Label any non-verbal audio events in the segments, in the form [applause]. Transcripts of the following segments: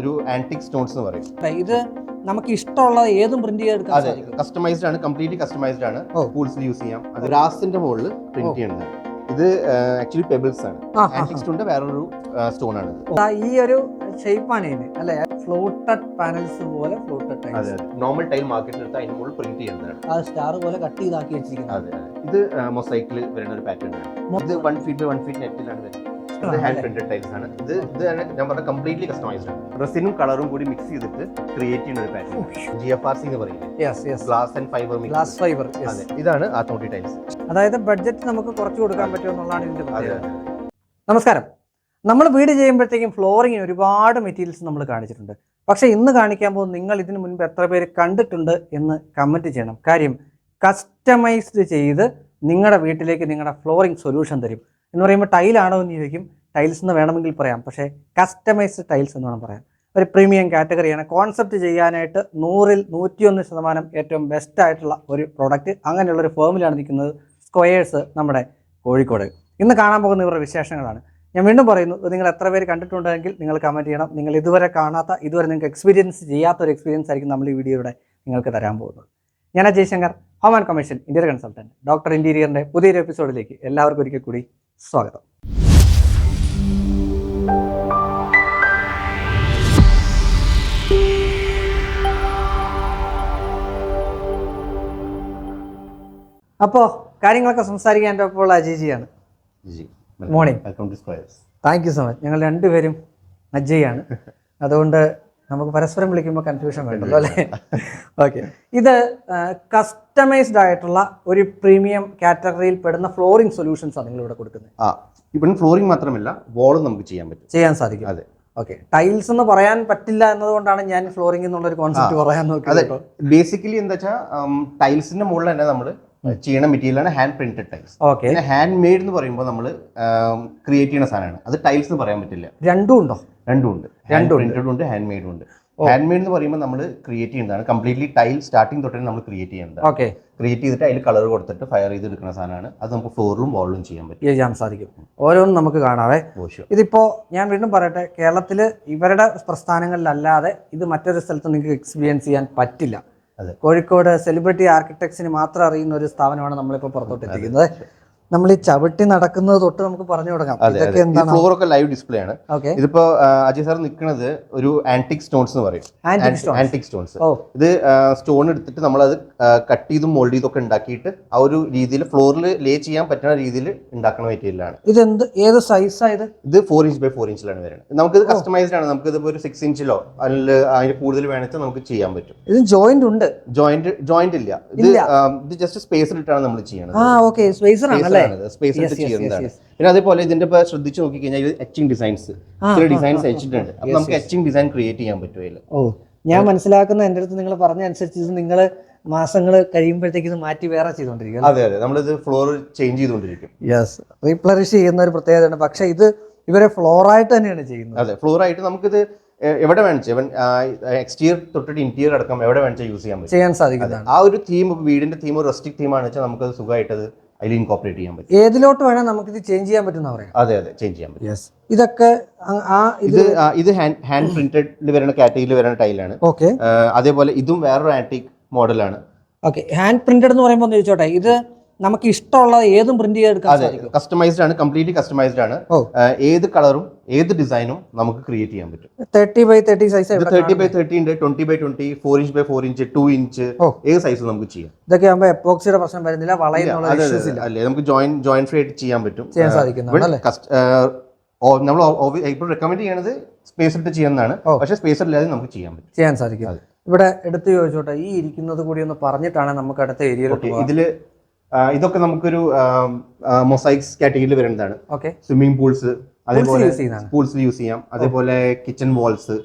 ഒരു antique stones എന്ന് പറയും. ഇത് നമുക്ക് ഇഷ്ടമുള്ള ഏതും പ്രിന്റ് ചെയ്യാൻ അതെ കസ്റ്റമൈസ്ഡ് ആണ് കംപ്ലീറ്റ്ലി കസ്റ്റമൈസ്ഡ് ആണ്. പൂൾസിൽ യൂസ് ചെയ്യാം. അത് ഗ്രാസിന്റെ മുകളിൽ പ്രിന്റ് ചെയ്യുന്നത്. ഇത് ആക്ച്വലി പെബിൾസ് ആണ്. ആന്റിക് സ്റ്റോണിന്റെ വേറൊരു സ്റ്റോൺ ആണ്. ഈ ഒരു ഷേപ്പ് ആണ് ഇതിന് അല്ലെ? ഫ്ലോട്ടഡ് പാനൽസ് പോലെ ഫ്ലോട്ടഡ് അതെ ടൈൽസ് അതെ. നോർമൽ ടൈൽ മാർക്കറ്റിൽ എടുത്ത് അതിന്റെ മുകളിൽ പ്രിന്റ് ചെയ്യുന്നതാണ്. ആ സ്റ്റാർ പോലെ കട്ട് ചെയ്താക്കി വെച്ചിരിക്കുന്നത്. അതെ. അതെ ഇത് മൊസൈക്കിൽ വരുന്ന ഒരു പാറ്റേൺ ആണ്. ഇത് one feet by one feet നെറ്റിലാണ് വരുന്നത്. ഇത് ഹാൻഡ് പ്രിന്റഡ് ടൈൽസ് ആണ്. ഇത് ഇത് ഞാൻ പറഞ്ഞ കംപ്ലീറ്റ്ലി കസ്റ്റമൈസ്ഡ് ആണ്. റെസിനും കളറും കൂടി മിക്സ് ചെയ്തിട്ട് ക്രിയേറ്റ് ചെയ്യുന്ന ഒരു pattern G F R C എന്ന് പറയുന്നത് yes yes glass and fiber glass fiber അതെ. ഇതാണ് ആത്തോട്ടി ടൈൽസ് അതായത് ബഡ്ജറ്റ് നമുക്ക് കുറച്ച് കൊടുക്കാൻ പറ്റുമെന്നുള്ളതാണ് ഇതിന്റെ പ്രത്യേകത. നമസ്കാരം. നമ്മൾ വീട് ചെയ്യുമ്പോഴത്തേക്കും ഫ്ലോറിങ്ങിന് ഒരുപാട് മെറ്റീരിയൽസ് നമ്മൾ കാണിച്ചിട്ടുണ്ട്. പക്ഷേ ഇന്ന് കാണിക്കാൻ പോകുന്ന നിങ്ങൾ ഇതിനു മുൻപ് എത്ര പേര് കണ്ടിട്ടുണ്ട് എന്ന് കമന്റ് ചെയ്യണം. കാര്യം കസ്റ്റമൈസ്ഡ് ചെയ്ത് നിങ്ങളുടെ വീട്ടിലേക്ക് നിങ്ങളുടെ ഫ്ലോറിംഗ് സൊല്യൂഷൻ തരും. എന്ന് പറയുമ്പോൾ ടൈലാണോ എന്ന് ചോദിക്കും. ടൈൽസ് എന്ന് വേണമെങ്കിൽ പറയാം. പക്ഷേ കസ്റ്റമൈസ്ഡ് ടൈൽസ് എന്ന് വേണം പറയാം. ഒരു പ്രീമിയം കാറ്റഗറിയാണ് കോൺസെപ്റ്റ് ചെയ്യാനായിട്ട് നൂറിൽ നൂറ്റിയൊന്ന് ശതമാനം ഏറ്റവും ബെസ്റ്റ് ആയിട്ടുള്ള ഒരു പ്രോഡക്റ്റ് അങ്ങനെയുള്ള ഒരു ഫേമിലാണ് നിൽക്കുന്നത് സ്ക്വയേഴ്സ് നമ്മുടെ കോഴിക്കോട്. ഇന്ന് കാണാൻ പോകുന്ന ഇവരുടെ വിശേഷങ്ങളാണ്. ഞാൻ വീണ്ടും പറയുന്നു നിങ്ങൾ എത്ര പേര് കണ്ടിട്ടുണ്ടെങ്കിൽ നിങ്ങൾ കമന്റ് ചെയ്യണം. നിങ്ങൾ ഇതുവരെ കാണാത്ത ഇതുവരെ നിങ്ങൾക്ക് എക്സ്പീരിയൻസ് ചെയ്യാത്ത ഒരു എക്സ്പീരിയൻസ് ആയിരിക്കും നമ്മൾ ഈ വീഡിയോയുടെ നിങ്ങൾക്ക് തരാൻ പോകുന്നത്. ഞാൻ Ajay Shankar home and commission interior consultant doctor ഇന്റീരിയറിന്റെ പുതിയൊരു എപ്പിസോഡിലേക്ക് എല്ലാവർക്കും ഒരിക്കൽ കൂടി സ്വാഗതം. അപ്പോ കാര്യങ്ങളൊക്കെ സംസാരിക്കാൻ എന്റെ ഒപ്പമുള്ള അജയ്ജിയാണ് morning welcome to squares thank you so much ഞങ്ങൾ രണ്ടുപേരും അജയ്യാണ് അതുകൊണ്ട് [laughs] നമുക്ക് പരസ്പരം വിളിക്കുമ്പോൾ കൺഫ്യൂഷൻ വേണ്ടല്ലോ അല്ലേ? ഓക്കെ ഇത് കസ്റ്റമൈസ്ഡ് ആയിട്ടുള്ള ഒരു പ്രീമിയം കാറ്റഗറിയിൽ പെടുന്ന ഫ്ലോറിംഗ് സൊല്യൂഷൻസ് ആണ് നിങ്ങൾ ഇവിടെ കൊടുക്കുന്നത്. ആ ഇപ്പം ഫ്ലോറിംഗ് മാത്രമല്ല വാളും നമുക്ക് ചെയ്യാൻ പറ്റും. ചെയ്യാൻ സാധിക്കും. അതെ. ഓക്കെ ടൈൽസ് എന്ന് പറയാൻ പറ്റില്ല എന്നതുകൊണ്ടാണ് ഞാൻ ഫ്ലോറിംഗ് എന്നുള്ള ഒരു കോൺസെപ്റ്റ് പറയാൻ നോക്കിയത് ബേസിക്കലി എന്താ വെച്ചാൽ ടൈൽസിന്റെ മുകളിൽ തന്നെ നമ്മൾ ചെയ്യണ മെറ്റീരിയലാണ് hand printed tiles okay hand made എന്ന് പറയുമ്പോൾ നമ്മൾ ക്രിയേറ്റ് ചെയ്യുന്ന സാധനമാണ്. അത് ടൈൽസ് എന്ന് പറയാൻ പറ്റില്ല. രണ്ടും ഉണ്ടോ? രണ്ടും ഉണ്ട്. പ്രിന്റഡും ഉണ്ട് ഹാൻഡ് മെയ്ഡും ഉണ്ട്. ഹാൻഡ് മെയ്ഡ് എന്ന് പറയുമ്പോൾ നമ്മൾ ക്രിയേറ്റ് ചെയ്യുന്നതാണ് കംപ്ലീറ്റ്ലി ടൈൽ സ്റ്റാർട്ടിംഗ് തൊട്ടേ നമ്മൾ ക്രിയേറ്റ് ചെയ്യുന്നത് ഓക്കെ ക്രിയേറ്റ് ചെയ്തിട്ട് അതിൽ കളർ കൊടുത്തിട്ട് ഫയർ ചെയ്ത് എടുക്കുന്ന സാധനമാണ്. അത് നമുക്ക് ഫ്ലോറിലും വാളിലും ചെയ്യാൻ പറ്റും. ചെയ്യാൻ സാധിക്കും. ഓരോന്നും നമുക്ക് കാണാവേ. ഇതിപ്പോ ഞാൻ വീണ്ടും പറയട്ടെ കേരളത്തിൽ ഇവരുടെ പ്രസ്ഥാനങ്ങളിലല്ലാതെ ഇത് മറ്റൊരു സ്ഥലത്ത് നിങ്ങൾക്ക് എക്സ്പീരിയൻസ് ചെയ്യാൻ പറ്റില്ല. അതെ. കോഴിക്കോട് സെലിബ്രിറ്റി ആർക്കിടെക്ട്സിന് മാത്രം അറിയുന്ന ഒരു സ്ഥാപനമാണ് നമ്മളിപ്പോൾ പുറത്തോട്ട് എത്തിക്കുന്നത്. നമ്മൾ ഈ ചവിട്ടി നടക്കുന്നത് തൊട്ട് നമുക്ക് പറഞ്ഞു തുടങ്ങാം. ഇതൊക്കെ എന്താണ്? ഫ്ലോർ ഒക്കെ ലൈവ് ഡിസ്പ്ലേ ആണ് ഇതിപ്പോ അജയ് സാർ നിൽക്കുന്നത് ഒരു ആന്റിക് സ്റ്റോൺസ് എന്ന് പറയും. ആന്റിക് സ്റ്റോൺസ് ഇത് സ്റ്റോൺ എടുത്തിട്ട് നമ്മൾ അത് കട്ട് ചെയ്തും മോൾഡ് ചെയ്തൊക്കെ ഉണ്ടാക്കിയിട്ട് ആ ഒരു രീതിയിൽ ഫ്ലോറിൽ ലേ ചെയ്യാൻ പറ്റുന്ന രീതിയിൽ ഉണ്ടാക്കുന്ന മെറ്റീരിയലാണ് ഇത് എന്ത് ഏത് സൈസ് ആയത് ഇത്? ഫോർ ഇഞ്ച് ബൈ ഫോർ ഇഞ്ചിലാണ് വരുന്നത്. നമുക്ക് ഇത് കസ്റ്റമൈസ്ഡ് ആണ്. നമുക്ക് ഇതിപ്പോ ഒരു സിക്സ് ഇഞ്ചിലോ അല്ലെങ്കിൽ അതിന് കൂടുതൽ വേണമെങ്കിൽ നമുക്ക് ചെയ്യാൻ പറ്റും. ഇത് ജോയിന്റ് ഉണ്ട്. ജോയിന്റ് ജോയിന്റ് ഇല്ല. ഇത് ജസ്റ്റ് സ്പേസ് ഇട്ടാണ് നമ്മൾ ചെയ്യുന്നത് ആ ഓക്കെ സ്പേസർ ആണല്ലേ സ്പേസ് yes, yes, ചെയ്യുന്നതാണ്. പിന്നെ അതേപോലെ ഇതിന്റെ ഇപ്പൊ ശ്രദ്ധിച്ച് നോക്കി കഴിഞ്ഞാൽ ഇത് എച്ചിങ് ഡിസൈൻസ് ചില ഡിസൈൻസ് അയച്ചിട്ടുണ്ട് അപ്പൊ നമുക്ക് എച്ചിങ് ഡിസൈൻ ക്രിയേറ്റ് ചെയ്യാൻ പറ്റുമല്ലോ ഓ ഞാൻ മനസ്സിലാക്കുന്ന എന്റെ അടുത്ത് നിങ്ങൾ പറഞ്ഞ അനുസരിച്ച് ഇത് നിങ്ങൾ മാസങ്ങൾ കഴിയുമ്പോഴത്തേക്ക് ഇത് മാറ്റി വേറെ ചെയ്തുകൊണ്ടിരിക്കും അതെ അതെ. നമ്മളിത് ഫ്ലോർ ചേഞ്ച് ചെയ്തുകൊണ്ടിരിക്കും. യെസ് റീപ്ലറിഷ് ചെയ്യുന്ന ഒരു പ്രത്യേകതയാണ് പക്ഷേ ഇത് ഇവരെ ഫ്ലോറായിട്ട് തന്നെയാണ് ചെയ്യുന്നത്. അതെ ഫ്ലോർ ആയിട്ട് നമുക്കിത് എവിടെ വേണിച്ച് എക്സ്റ്റീരിയർ തൊട്ടിട്ട് ഇന്റീരിയർ അടക്കം എവിടെ വേണിച്ചാൽ യൂസ് ചെയ്യാൻ പറ്റും. ചെയ്യാൻ സാധിക്കും ആ ഒരു തീം വീടിന്റെ തീം ഒരു റെസ്റ്റിക് തീമാണെന്ന് വെച്ചാൽ നമുക്കത് സുഖമായിട്ട് അത് അതിൽ ഇൻകോപ്പറേറ്റ് ചെയ്യാൻ പറ്റും. ഏതിലോട്ട് വേണേൽ ഇത് ചേഞ്ച് ചെയ്യാൻ പറ്റുന്ന പറയാം അതെ അതെ ചേഞ്ച് ചെയ്യാൻ പറ്റും. യെസ് ഇതൊക്കെ ആ ഇത് ഇത് ഹാൻഡ് ഹാൻഡ് പ്രിന്റഡിൽ വരുന്ന കാറ്റഗറിയിൽ വരുന്ന ടൈലാണ് ഓക്കെ അതേപോലെ ഇതും വേറൊരു ആന്റിക് മോഡലാണ് ഓക്കെ ഹാൻഡ് പ്രിന്റഡ് എന്ന് പറയുമ്പോൾ ചോദിച്ചോട്ടെ? ഇത് നമുക്ക് ഇഷ്ടമുള്ള ഏതും പ്രിന്റ് ചെയ്തെടുക്കാൻ അതെ സാധിക്കും. കസ്റ്റമൈസ്ഡ് ആണ് കംപ്ലീറ്റ്ലി കസ്റ്റമൈസ്ഡ് ആണ്. ഏത് കളറും ഏത് ഡിസൈനും നമുക്ക് ക്രിയേറ്റ് ചെയ്യാൻ പറ്റും. Thirty by thirty size thirty by thirty ഉണ്ട് twenty by twenty four inch by four inch two inch ഏത് സൈസ് നമുക്ക് ചെയ്യാം. ഇതൊക്കെ ആകുമ്പോൾ എപ്പോക്സിയുടെ പ്രശ്നം വരുന്നില്ല വളയുന്നുള്ള അല്ലേ നമുക്ക് ജോയിന്റ് ജോയിന്റ് ഫ്രീ ആയിട്ട് ചെയ്യാൻ പറ്റും. ചെയ്യാൻ സാധിക്കുന്നു സാധിക്കുന്നതാണ് നമ്മൾ ഇപ്പോൾ റെക്കമെൻഡ് ചെയ്യുന്നത് സ്പേസ് ഇട്ട് ചെയ്യുന്നതാണ്. പക്ഷേ സ്പേസ് ഇല്ലാതെ നമുക്ക് ചെയ്യാൻ പറ്റും. ചെയ്യാൻ സാധിക്കും. ഇവിടെ എടുത്തു ചോദിച്ചോട്ടെ ഈ ഇരിക്കുന്നത് കൂടി ഒന്ന് പറഞ്ഞിട്ടാണ് നമുക്ക് അടുത്ത ഏരിയയിലോട്ട് ഇതൊക്കെ നമുക്കൊരു മൊസൈക്സ് കാറ്റഗറിയിൽ വരുന്നതാണ്. ഓക്കെ സ്വിമ്മിംഗ് പൂൾസ് അതേപോലെ പൂൾസിൽ യൂസ് ചെയ്യാം. അതേപോലെ കിച്ചൺ വാൾസ്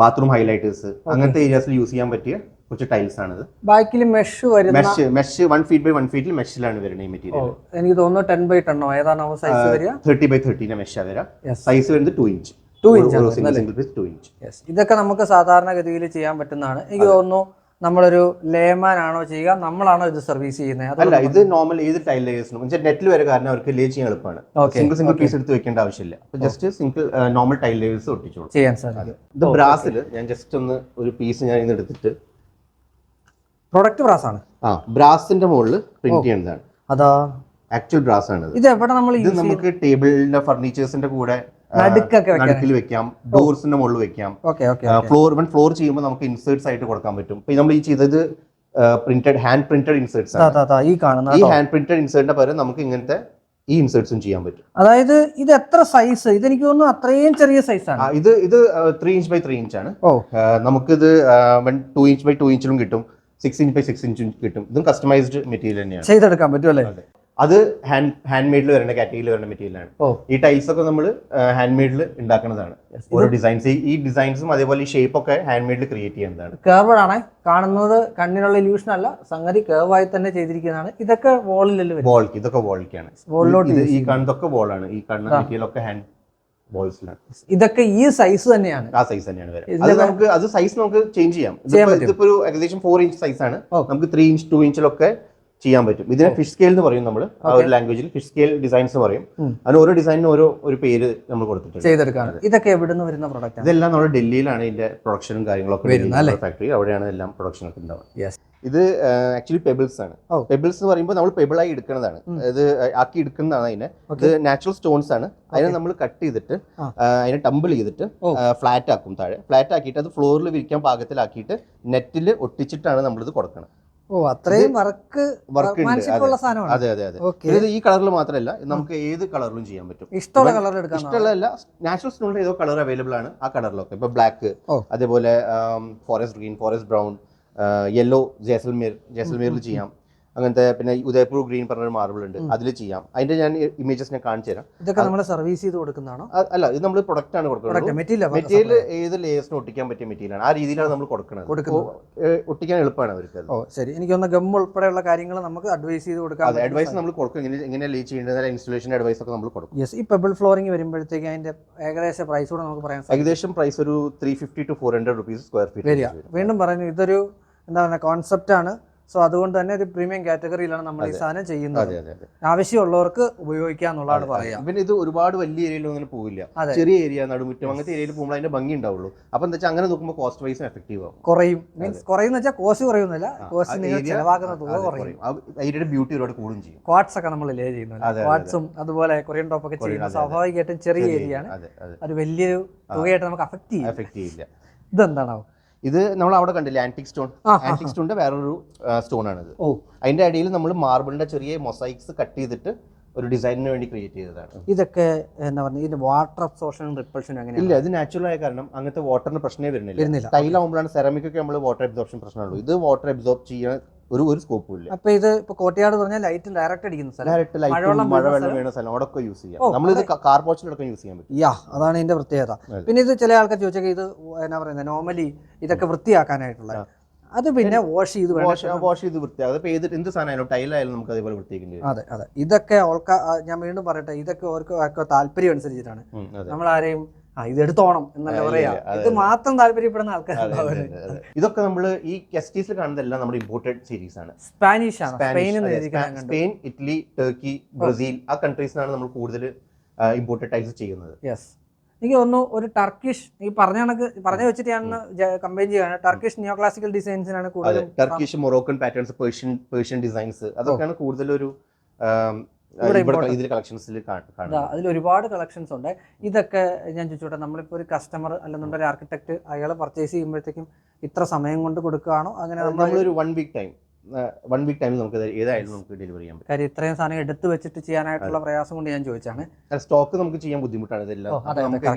ബാത്റൂം ഹൈലൈറ്റേഴ്സ് അങ്ങനത്തെ ഏരിയാസിൽ യൂസ് ചെയ്യാൻ പറ്റിയ കുറച്ച് ടൈൽസ് ആണിത്. ബാക്കിൽ മെഷ് വരുന്ന mesh mesh one feet by one ഫീറ്റിൽ മെഷിലാണ് വരുന്നത് ഈ മെറ്റീരിയൽ എനിക്ക് തോന്നുന്നു ടെൻ ബൈ ടെണ്ണോ ഏതാണ് സൈസ് വരിക? തേർട്ടി ബൈ തേർട്ടീനെ മെഷ് വരാം സൈസ് വരുന്നത് ടു ഇഞ്ച് ടു ഇഞ്ച് ഇതൊക്കെ നമുക്ക് സാധാരണഗതിയിൽ ചെയ്യാൻ പറ്റുന്നതാണ്. എനിക്ക് തോന്നുന്നു നമ്മളൊരു ലേമാൻ ആണോ ചെയ്യുക നമ്മളാണോ ഇത് സർവീസ് ചെയ്യുന്നത്? അല്ല ഇത് നോർമൽ ഏത് ടൈൽ ലേയേഴ്സിനും നെറ്റിൽ വരെ കാരണം അവർക്ക് ലേ ചെയ്യാൻ എളുപ്പമാണ്. സിംഗിൾ സിംഗിൾ പീസ് എടുത്ത് വെക്കേണ്ട ആവശ്യമില്ല. Just single normal tile layers ഒട്ടിച്ചോളൂ ചെയ്യാൻ സാധിക്കും ഇത് ബ്രാസിൽ ഞാൻ ജസ്റ്റ് ഒന്ന് ഒരു പീസ് ഞാൻ ഇന്ന് എടുത്തിട്ട് പ്രൊഡക്റ്റ് ബ്രാസ് ആണ്. ആ ബ്രാസിന്റെ മുകളിൽ പ്രിന്റ് ചെയ്യുന്നതാണ്. അതാ. ആക്ച്വൽ ബ്രാസ് ആണ് ഇത് എവിടെ നമ്മൾ ഇത് നമുക്ക് ടേബിളിന്റെ ഫർണിച്ചേഴ്സിന്റെ കൂടെ നടുക്കിൽ വെക്കാം ഡോർസിന്റെ മുകളിൽ വെക്കാം. ഫ്ലോർ ഇവൻ ഫ്ലോർ ചെയ്യുമ്പോൾ നമുക്ക് ഇൻസേർട്സ് ആയിട്ട് കൊടുക്കാൻ പറ്റും. ഇപ്പൊ നമ്മൾ ഈ ചെയ്തത് പ്രിന്റഡ് ഹാൻഡ് പ്രിന്റഡ് ഇൻസേർട്സ് ഈ കാണുന്ന ഈ ഹാൻഡ് പ്രിന്റഡ് ഇൻസേർട്ടിന്റെ പകരം നമുക്ക് ഇങ്ങനത്തെ ഈ ഇൻസേർട്സും ചെയ്യാൻ പറ്റും. അതായത് ഇത് എത്ര സൈസ് ഇതെനിക്ക് തോന്നുന്നു അത്രയും ചെറിയ സൈസാണ് ആണ്. ഇത് ഇത് three inch by three inch ആണ്. ഓ. ഇത് നമുക്കിത് ടു ഇഞ്ച് ബൈ ടു ഇഞ്ചിലും കിട്ടും. സിക്സ് ഇഞ്ച് ബൈ സിക്സ് ഇഞ്ചും കിട്ടും. ഇതും കസ്റ്റമൈസ്ഡ് മെറ്റീരിയൽ തന്നെയാണ്. ചെയ്തെടുക്കാൻ പറ്റും അല്ലേ? അതെ. ഹാൻഡ് ഹാൻഡ് മെയ്ഡിൽ വരുന്ന കാറ്റഗറിയിൽ വരുന്ന മെറ്റീരിയലാണ് ഈ ടൈൽസ് ഒക്കെ നമ്മൾ ഹാൻഡ് മെയ്ഡിൽ ഉണ്ടാക്കുന്നതാണ് ഓരോ ഡിസൈൻസ് ഈ ഡിസൈൻസും അതേപോലെ ഈ ഷേപ്പ് ഒക്കെ ഹാൻഡ് മെയ്ഡിൽ ക്രിയേറ്റ് ചെയ്യുന്നതാണ്. കേർവഡ് ആണ്. കാണുന്നത് കണ്ണിനുള്ള ഇല്യൂഷൻ അല്ല സംഗതി കേർവായി തന്നെ ചെയ്തിരിക്കുന്നതാണ്. ഇതൊക്കെ വോളിലല്ലേ വോൾക്ക് ഇതൊക്കെ വോൾക്കാണ് വോളിലോട്ട് ഈ കണ്ണൊക്കെ വോളാണ് ഈ കണ്ണ് മെറ്റീരിയൽ ഒക്കെ ഹാൻഡ് ബോൾസിലാണ് ഇതൊക്കെ ഈ സൈസ് തന്നെയാണ്. ആ സൈസ് തന്നെയാണ് അത് നമുക്ക് അത് സൈസ് നമുക്ക് ചേഞ്ച് ചെയ്യാം. ഇതിപ്പോ. ഒരു ഏകദേശം ഫോർ ഇഞ്ച് സൈസ് ആണ്. നമുക്ക് ത്രീ ഇഞ്ച് ടു ഇഞ്ചിലൊക്കെ ചെയ്യാൻ പറ്റും. ഇതിനെ ഫിഷ് സ്കെയിൽ എന്ന് പറയും നമ്മൾ ആ ഒരു ലാംഗ്വേജിൽ ഫിഷ് സ്കെയിൽ ഡിസൈൻസ് പറയും. അതിന് ഓരോ ഡിസൈനിനും ഓരോ ഒരു പേര് നമ്മൾ കൊടുത്തിട്ടുണ്ട്. ചെയ്തെടുക്കാണ്. ഇതൊക്കെ എവിടുന്ന് വരുന്ന പ്രൊഡക്റ്റ് ഇതെല്ലാം നമ്മുടെ ഡൽഹിയിലാണ് ഇതിന്റെ പ്രൊഡക്ഷനും കാര്യങ്ങളൊക്കെ വരുന്നത് ഫാക്ടറി അവിടെയാണ് എല്ലാം പ്രൊഡക്ഷൻ ഒക്കെ ഉണ്ടാവുക ഇത് ആക്ച്വലി പെബിൾസ് ആണ്. പെബിൾസ് എന്ന് പറയുമ്പോൾ നമ്മൾ പെബിളായി ആയി എടുക്കുന്നതാണ്. ഇത് ആക്കി എടുക്കുന്നതാണ് അതിനെ. ഇത് നാച്ചുറൽ സ്റ്റോൺസ് ആണ്. അതിനെ നമ്മൾ കട്ട് ചെയ്തിട്ട് അതിനെ ടംബിൾ ചെയ്തിട്ട് ഫ്ലാറ്റ് ആക്കും. താഴെ. ഫ്ലാറ്റ് ആക്കിയിട്ട് അത് ഫ്ലോറിൽ വിരിക്കാൻ പാകത്തിലാക്കിയിട്ട് നെറ്റിൽ ഒട്ടിച്ചിട്ടാണ് നമ്മളിത് കൊടുക്കണം ഓ അത്രയും വർക്ക് വർക്ക് ഉണ്ട്. അതെ. അതെ അതെ ഇത് ഈ കളറിൽ മാത്രമല്ല നമുക്ക് ഏത് കളറിലും ചെയ്യാൻ പറ്റും. ഇഷ്ടമുള്ള കളർ എടുക്കാം ഇഷ്ടമുള്ളതല്ല നാച്ചുറൽ സ്റ്റോണിൽ ഏതോ കളർ അവൈലബിൾ ആണ് ആ കളറിലൊക്കെ. ഇപ്പൊ ബ്ലാക്ക് അതേപോലെ forest green forest brown yellow Jaisalmer ജേസൽമീറിൽ ചെയ്യാം. അങ്ങനത്തെ പിന്നെ ഉദയപൂർ ഗ്രീൻ പറഞ്ഞൊരു മാർബിൾ ഉണ്ട്. അതിൽ ചെയ്യാം. അതിന്റെ ഞാൻ ഇമേജസ് ഞാൻ കാണിച്ചു തരാം. ഇതൊക്കെ നമ്മൾ സർവീസ് ചെയ്ത് കൊടുക്കുന്നതാണോ? അല്ല ഇത് നമ്മൾ പ്രൊഡക്റ്റ് ആണ് കൊടുക്കുന്നത്. മെറ്റീരിയൽ മെറ്റീരിയൽ ഏത് ലേയേഴ്സിന് ഒട്ടിക്കാൻ പറ്റിയ മെറ്റീരിയലാണ് ആ രീതിയിലാണ് നമ്മൾ കൊടുക്കുന്നത്. ഒട്ടിക്കാൻ എളുപ്പമാണ് അവർക്ക് ശരി. എനിക്കൊന്ന് ഗം ഉൾപ്പെടെയുള്ള കാര്യങ്ങൾ നമുക്ക് അഡ്വൈസ് ചെയ്ത് കൊടുക്കാം അതെ അഡ്വൈസ് നമ്മൾ കൊടുക്കും. എങ്ങനെ ലേ ചെയ്യേണ്ടത് ഇൻസ്റ്റലേഷൻ അഡ്വൈസ് ഒക്കെ നമ്മൾ കൊടുക്കും. യെസ് ഈ പെബിൾ ഫ്ലോറിംഗ് വരുമ്പോഴത്തേക്ക് അതിന്റെ ഏകദേശ പ്രൈസ് കൂടെ നമുക്ക് പറയാൻ ഏകദേശം പ്രൈസ് ഒരു three fifty two four hundred rupees square feet വീണ്ടും പറഞ്ഞു ഇതൊരു എന്താ പറയുക കോൺസെപ്റ്റ് ആണ്. സോ അതുകൊണ്ട് തന്നെ ഒരു പ്രീമിയം കാറ്റഗറിയിലാണ് നമ്മൾ ഈ സാധനം ചെയ്യുന്നത്. ആവശ്യമുള്ളവർക്ക് ഉപയോഗിക്കുക എന്നുള്ളതാണ് പറയാം പിന്നെ ഇത് ഒരുപാട് വലിയ ഏരിയയിലൊന്നും അങ്ങനെ പോകില്ല. ചെറിയ ഏരിയ നടുമുറ്റം അങ്ങനത്തെ ഏരിയയിൽ പോകുമ്പോൾ അതിന്റെ ഭംഗി ഉണ്ടാവുള്ളൂ. അപ്പൊ എന്താ വെച്ചാൽ അങ്ങനെ നോക്കുമ്പോൾ കോസ്റ്റ് വൈസ് എഫക്റ്റീവ് ആവും. കുറയും. മീൻസ് കുറയുന്ന വെച്ചാൽ കോസ്റ്റ് കുറയുന്നില്ല. കോസ്റ്റ് നിങ്ങൾ ചെലവാക്കുന്ന തുക കുറയും. ഏരിയയുടെ ബ്യൂട്ടി ഒരുപാട് കൂടും ചെയ്യും. ക്വാട്സ് ഒക്കെ നമ്മൾ ലേ ചെയ്യുന്നുണ്ട് ക്വാട്സും അതുപോലെ കൊറിയൻ ടോപ്പ് ഒക്കെ അതെ. സ്വാഭാവികമായിട്ടും ചെറിയ ഏരിയ ആണ് അത് വലിയൊരു തുകയായിട്ട് നമുക്ക് അഫക്റ്റ് ചെയ്യും എഫക്ട് ചെയ്യില്ല. ഇതെന്താണോ ഇത് നമ്മൾ അവിടെ കണ്ടില്ല ആന്റിക് സ്റ്റോൺ ആന്റിക് സ്റ്റോണിന്റെ വേറൊരു സ്റ്റോൺ ആണിത് ഓ. അതിന്റെ അടിയിൽ നമ്മൾ മാർബിളിന്റെ ചെറിയ മൊസൈക്സ് കട്ട് ചെയ്തിട്ട് ഒരു ഡിസൈനിന് വേണ്ടി ക്രിയേറ്റ് ചെയ്തതാണ്. ഇതൊക്കെ എന്താ പറയുക ഇതിന്റെ വാട്ടർ അബ്സോർഷൻ റിപ്പൾഷൻ അങ്ങനെ ഇല്ല ഇത് നാച്ചുറൽ ആയ കാരണം അങ്ങനത്തെ വാട്ടറിന് പ്രശ്നമേ വരുന്നില്ല. ടൈൽ ടൈലാകുമ്പോഴാണ് സെറാമിക് ഒക്കെ നമ്മൾ വാട്ടർ അബ്സോർഷൻ പ്രശ്നമുള്ളൂ. ഇത് വാട്ടർ അബ്സോർബ് ചെയ്യാൻ ഒരു ഒരു സ്കോപ്പും ഇല്ല. അപ്പൊ ഇത് ഇപ്പൊ കോട്ടയാട് പറഞ്ഞാൽ ലൈറ്റ് ഡയറക്റ്റ് അടിക്കുന്ന സ്ഥലം. ഡയറക്റ്റ് ലൈറ്റ് മഴവെള്ളം മഴ വെള്ളം വീണ സ്ഥലം. അവിടെ യൂസ് ചെയ്യാം. നമ്മൾ ഇത് കാർ പോച്ചിലടക്കം യൂസ് ചെയ്യാൻ പറ്റും. യാ അതാണ് ഇതിന്റെ പ്രത്യേകത. പിന്നെ ഇത് ചില ആൾക്കാർ ചോദിച്ചാൽ ഇത് എന്നാ പറയുന്നത് നോർമലി ഇതൊക്കെ വൃത്തിയാക്കാനായിട്ടുള്ള. അത് പിന്നെ വാഷ് ചെയ്ത് വാഷ് ചെയ്ത് വൃത്തിയാകും ഏത് എന്ത് സാധനമായാലും ടൈലായാലും നമുക്ക് അതേപോലെ വൃത്തിയാക്കേണ്ടി അതെ അതെ. ഇതൊക്കെ ഓൾക്ക ഞാൻ വീണ്ടും പറയട്ടെ ഇതൊക്കെ ഓർക്ക് താല്പര്യം അനുസരിച്ചിട്ടാണ്. നമ്മൾ ആരെയും ഇത് എടുത്തോണം എന്നല്ല പറയാ. ഇത് മാത്രം താല്പര്യപ്പെടുന്ന ആൾക്കാർ. ഇതൊക്കെ നമ്മൾ ഈ കെസ്റ്റീസിൽ കാണുന്നതെല്ലാം നമ്മുടെ ഇമ്പോർട്ടഡ് സീരീസ് ആണ്. സ്പാനിഷ് ആണ്. സ്പെയിൻ ഇറ്റലി ടർക്കി ബ്രസീൽ ആ കൺട്രീസിനാണ് നമ്മൾ കൂടുതൽ ഇമ്പോർട്ടഡ് ടൈൽസ് ചെയ്യുന്നത്. യെസ് എനിക്ക് തോന്നുന്നു ഒരു ടർക്കിഷ് ഈ പറഞ്ഞ കണക്ക് പറഞ്ഞു വെച്ചിട്ട് ഞാൻ കമ്പൈൻ ചെയ്യാണ് ടർക്കിഷ് നിയോ ക്ലാസിക്കൽ ഡിസൈൻസിനാണ് കൂടുതൽ Turkish Moroccan patterns Persian Persian designs അതൊക്കെയാണ് കൂടുതലൊരു. ഇതിൽ കളക്ഷൻസിൽ അതിൽ ഒരുപാട് കളക്ഷൻസ് ഉണ്ട്. ഇതൊക്കെ ഞാൻ ചോദിച്ചോട്ടെ നമ്മളിപ്പോൾ ഒരു കസ്റ്റമർ അല്ലെന്നുണ്ടെങ്കിൽ ഒരു ആർക്കിടെക്ട് അയാൾ പർച്ചേസ് ചെയ്യുമ്പോഴത്തേക്കും ഇത്ര സമയം കൊണ്ട് കൊടുക്കുകയാണോ? അങ്ങനെ നമ്മളൊരു one week time one week ടൈമിൽ നമുക്ക് ഏതായാലും നമുക്ക് ഡെലിവറി ചെയ്യാൻ പറ്റും. കാര്യം ഇത്രയും സാധനം എടുത്ത് വെച്ചിട്ട് ചെയ്യാനായിട്ടുള്ള പ്രയാസം കൊണ്ട് ഞാൻ ചോദിച്ചാണ് സ്റ്റോക്ക് നമുക്ക് ചെയ്യാൻ ബുദ്ധിമുട്ടാണ് ഇതെല്ലാം. നമുക്ക്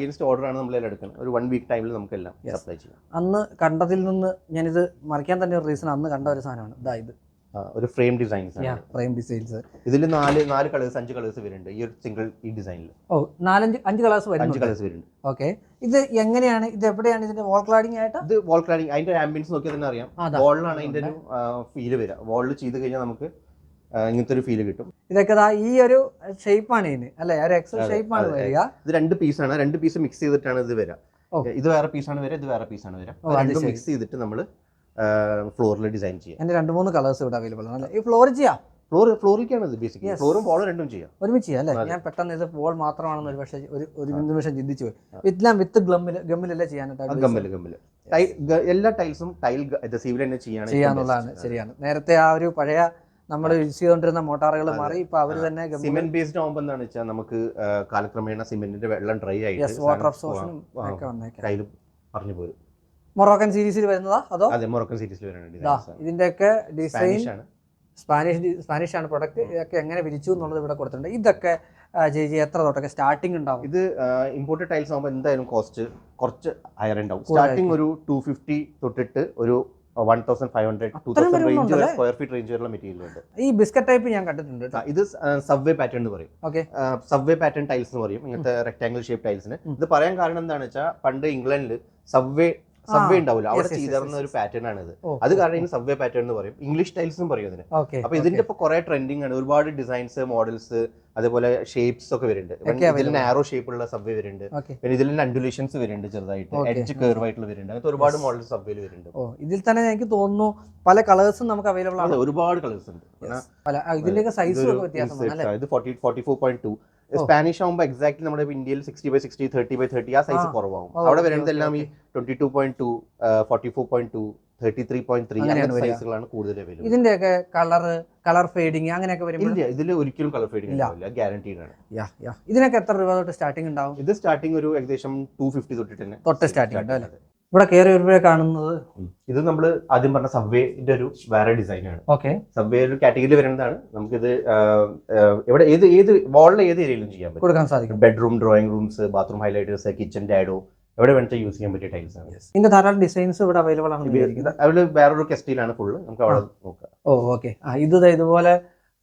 ആണ് നമ്മളെല്ലാം എടുക്കുന്നത് ഒരു വൺ വീക്ക് ടൈമിൽ നമുക്കെല്ലാം സപ്ലൈ ചെയ്യാം. അന്ന് കണ്ടതിൽ നിന്ന് ഞാനിത് മറിക്കാൻ തന്നെ ഒരു റീസൺ അന്ന് കണ്ട ഒരു സാധനമാണ്. ഇതാ ഇത്. ആ, ഒരു ഫ്രെയിം ഡിസൈൻസ് ഫ്രെയിം ഡിസൈൻസ് ഇതിൽ നാല് നാല് കളേഴ്സ് അഞ്ച് കളേഴ്സ് വരുന്നുണ്ട്. ഈ ഒരു സിംഗിൾ ഈ ഡിസൈനിൽ ഓ നാലഞ്ച് അഞ്ച് കളേഴ്സ് വരും അഞ്ച് കളേഴ്സ് വരുന്നുണ്ട്. ഓക്കെ ഇത് എങ്ങനെയാണ്? ഇത് എവിടെയാണ് ഇതിന്റെ വാൾ ക്ലാഡിംഗ് ആയിട്ട്? ഇത് വാൾ ക്ലാഡിംഗ് അതിന്റെ ആംബിയൻസ് നോക്കിയാൽ തന്നെ അറിയാം. വാളിലാണ് അതിന്റെ ഒരു ഫീൽ വരിക. വാളിൽ ചെയ്ത് കഴിഞ്ഞാൽ നമുക്ക് ഇങ്ങനത്തെ ഒരു ഫീൽ കിട്ടും. ഇതൊക്കെ ഈ ഒരു ഷേപ്പാണ് ഇതിന് അല്ലെ? ഒരു എക്സൽ ഷേപ്പ് ആണ് വരിക. ഇത് രണ്ട് പീസ് ആണ്. രണ്ട് പീസ് മിക്സ് ചെയ്തിട്ടാണ് ഇത് വരിക. ഇത് വേറെ പീസാണ് വരിക ഇത് വേറെ പീസാണ് വരിക. രണ്ടും മിക്സ് ചെയ്തിട്ട് നമ്മൾ ഫ്ലോറിൽ ഡിസൈൻ ചെയ്യാം. എന്റെ രണ്ട് മൂന്ന് കളേഴ്സ് ഇവിടെ അവൈലബിൾ ആണ്. ഈ ഫ്ലോർ ചെയ്യാം? ഫ്ലോർ ഫ്ലോറിലേക്കാണ് ഇത് ബേസിക്കലി ഫ്ലോറും ഫോളോ രണ്ടും ചെയ്യാം. ഒരുമിച്ച് ചെയ്യാം അല്ലേ? ഞാൻ പെട്ടെന്ന് ഇത് വോൾ മാത്രമാണെന്ന് ഒരു പക്ഷേ ഒരു ഒരു നിമിഷം ചിന്തിച്ചു പോയി. ഇതെല്ലാം വിത്ത് ഗ്ലമ്മിൽ ഗമ്മിലല്ലേ ചെയ്യാനായിട്ട് ഗമ്മിൽ ഗമ്മിൽ ടൈ- എല്ലാ ടൈൽസും ടൈൽ സിവിൽ തന്നെ ചെയ്യാണ് ചെയ്യാന്നുള്ളതാണ് ശരിയാണ്. നേരത്തെ ആ ഒരു പഴയ നമ്മൾ യൂസ് ചെയ്തുകൊണ്ടിരുന്ന മോട്ടാറുകൾ മാറി ഇപ്പൊ അവർ തന്നെ സിമെന്റ് ബേസ്ഡ് ആകുമ്പോൾ എന്താണെന്ന് വെച്ചാൽ നമുക്ക് കാലക്രമേണ സിമെന്റിന്റെ വെള്ളം ഡ്രൈ ആയിട്ട് വാട്ടർ അബ്സോർഷനും ഒക്കെ വന്നേക്കാം. ടൈൽ പറഞ്ഞു പോരും. മൊറോക്കൻ സീരീസിൽ വരുന്നതാ? അതോ? അതെ മൊറോക്കൻ സീരീസിൽ വരുന്നുണ്ട് ഇതിന്റെയൊക്കെ ഡിസൈൻ സ്പാനിഷ് സ്പാനിഷ് ആണ് പ്രൊഡക്റ്റ് ഇതൊക്കെ എങ്ങനെ വിരിച്ചു എന്നുള്ളത് ഇവിടെ കൊടുത്തിട്ടുണ്ട്. ഇതൊക്കെ ചേച്ചി എത്ര തൊട്ടൊക്കെ സ്റ്റാർട്ടിംഗ് ഉണ്ടാവും? ഇത് ഇമ്പോർട്ടഡ് ടൈൽസ് ആകുമ്പോൾ എന്തായാലും കോസ്റ്റ് കുറച്ച് ഹയർ ഉണ്ടാവും. സ്റ്റാർട്ടിംഗ് ഒരു ടു ഫിഫ്റ്റി തൊട്ടിട്ട് ഒരു one thousand five hundred two thousand range വരെ സ്ക്വയർ ഫീറ്റ് റേഞ്ച് വരെയുള്ള മെറ്റീരിയൽ ഉണ്ട്. ഈ ബിസ്ക്കറ്റ് ടൈപ്പ് ഞാൻ കണ്ടിട്ടുണ്ട് ഇത് സബ്വേ പാറ്റേൺ എന്ന് പറയും. ഓക്കെ സബ്വേ പാറ്റേൺ ടൈൽസ് എന്ന് പറയും. ഇങ്ങനത്തെ റെക്ടാംഗിൾ ഷേപ്പ് ടൈൽസിന് ഇത് പറയാൻ കാരണം എന്താണെന്ന് വെച്ചാൽ പണ്ട് ഇംഗ്ലണ്ടിൽ സബ്വേ സബ്വേ ഉണ്ടാവില്ല അവിടെ ചെയ്തിരുന്ന ഒരു പാറ്റേൺ ആണ് ഇത് അത് കാരണം ഇതിന് സബ്വേ പാറ്റേൺ എന്ന് പറയും. ഇംഗ്ലീഷ് ടൈൽസ് എന്ന് പറയും അതിന്. അപ്പൊ ഇതിന്റെ ഇപ്പൊ കുറെ ട്രെൻഡിങ് ആണ്. ഒരുപാട് ഡിസൈൻസ് മോഡൽസ് അതേപോലെ ഷേപ്സ് ഒക്കെ വരുന്നുണ്ട്. ഇതിൽ. നാരോ ഷേപ്പുള്ള സബ്വേ വരുന്നുണ്ട്. പിന്നെ ഇതിൽ അൻഡുലേഷൻസ് വരുന്നുണ്ട് ചെറുതായിട്ട്. എഡ്ജ് കർവ് ആയിട്ടുള്ള വരുന്നുണ്ട്. അങ്ങനത്തെ ഒരുപാട് മോഡൽ സബ്വേയിൽ വരുന്നുണ്ട്. ഇതിൽ തന്നെ എനിക്ക് തോന്നുന്നു പല കളേഴ്സും നമുക്ക് അവൈലബിൾ ആണ്. ഒരുപാട് കളേഴ്സ് ഉണ്ട്. പല സൈസ് ഇതിന്റെയൊക്കെ സൈസും വ്യത്യാസം ഇത് forty forty four point two. Spanish ആകുമ്പോൾ എക്സാക്ട് നമ്മുടെ ഇന്ത്യയിൽ sixty by sixty thirty by thirty ആ സൈസ്. കുറവാകും അവിടെ വരുന്നതെല്ലാം ഈ twenty two point two forty four point two thirty three point three അങ്ങനെയാണ് സൈസുകളാണ് കൂടുതൽ അവൈലബിൾ ഇതിന്റെയൊക്കെ കളർ കളർ ഫെയ്ഡിങ് അങ്ങനെയൊക്കെ വരുമ്പോൾ ഇല്ല ഇതിൽ ഒരിക്കലും കളർ ഫേഡിങ് ഇല്ല. ഗ്യാരണ്ടീഡ് ആണ്. ഇതിനൊക്കെ എത്ര രൂപ തൊട്ട് സ്റ്റാർട്ടിംഗ് ഉണ്ടാവും? ഇത് സ്റ്റാർട്ടിംഗ് ഒരു ഏകദേശം ടു ഫിഫ്റ്റി തൊട്ടിട്ട് തന്നെ തൊട്ട് സ്റ്റാർട്ടിംഗ്? ഇവിടെ കയറി വരുമ്പോഴേ കാണുന്നത്. ഇത് നമ്മൾ ആദ്യം പറഞ്ഞ സബ്വേന്റെ ഒരു വേറെ ഡിസൈൻ ആണ് ഓക്കെ. സബ്വേ ഒരു കാറ്റഗറിയിൽ വരുന്നതാണ്. നമുക്കിത് ഇവിടെ ഏത് ഏത് വാളിലെ ഏത് ഏരിയയിലും ചെയ്യാൻ പറ്റും. കൊടുക്കാൻ സാധിക്കും. Bedroom drawing rooms bathroom highlighters kitchen dado എവിടെ വേണമെങ്കിൽ യൂസ് ചെയ്യാൻ പറ്റിയ ടൈൽസ് ആണ്. ഇതിന്റെ ധാരാളം ഡിസൈൻസ് ഇവിടെ അവൈലബിൾ ആണ് അവർ വേറൊരു കെസ്റ്റിലാണ് ഫുള്ള് നമുക്ക് അവിടെ നോക്കാം. Oh okay. ഇത് ഇതുപോലെ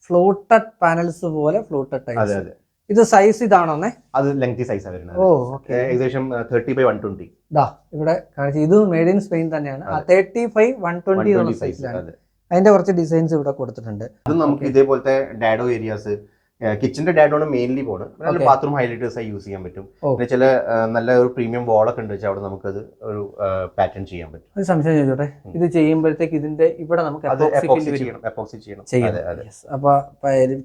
ഫ്ലൂട്ടഡ് പാനൽസ് പോലെ ഫ്ലൂട്ടഡ് അതെ അതെ. ഇത് സൈസ് ഇതാണോന്നേ? അത് ലെങ്തി സൈസ് വരുന്നത്. ഓ ഓക്കെ ഏകദേശം തേർട്ടി ബൈ വൺ ട്വന്റി ദാ ഇവിടെ കാണിച്ചു ഇത് മെയ്ഡ് ഇൻ സ്പെയിൻ തന്നെയാണ്. Thirty five one twenty size സൈസിലാണ് അതെ. അതിന്റെ കുറച്ച് ഡിസൈൻസ് ഇവിടെ കൊടുത്തിട്ടുണ്ട്. അത് നമുക്ക് ഇതേപോലത്തെ ഡാഡോ ഏരിയാസ് കിച്ചന്റെ ഡാഡോണ് മെയിൻലി പോണ് നല്ല ബാത്റൂം ഹൈലൈറ്റേഴ്സ് ആയി യൂസ് ചെയ്യാൻ പറ്റും. പിന്നെ ചില നല്ല ഒരു പ്രീമിയം വാളൊക്കെ ഉണ്ട് വെച്ചാൽ അവിടെ നമുക്കത് ഒരു പാറ്റേൺ ചെയ്യാൻ പറ്റും. ഒരു സംശയം ചോദിച്ചോട്ടെ? ഇത് ചെയ്യുമ്പോഴത്തേക്ക് ഇതിന്റെ ഇവിടെ നമുക്ക് എപ്പോക്സി ചെയ്യണം. അപ്പൊ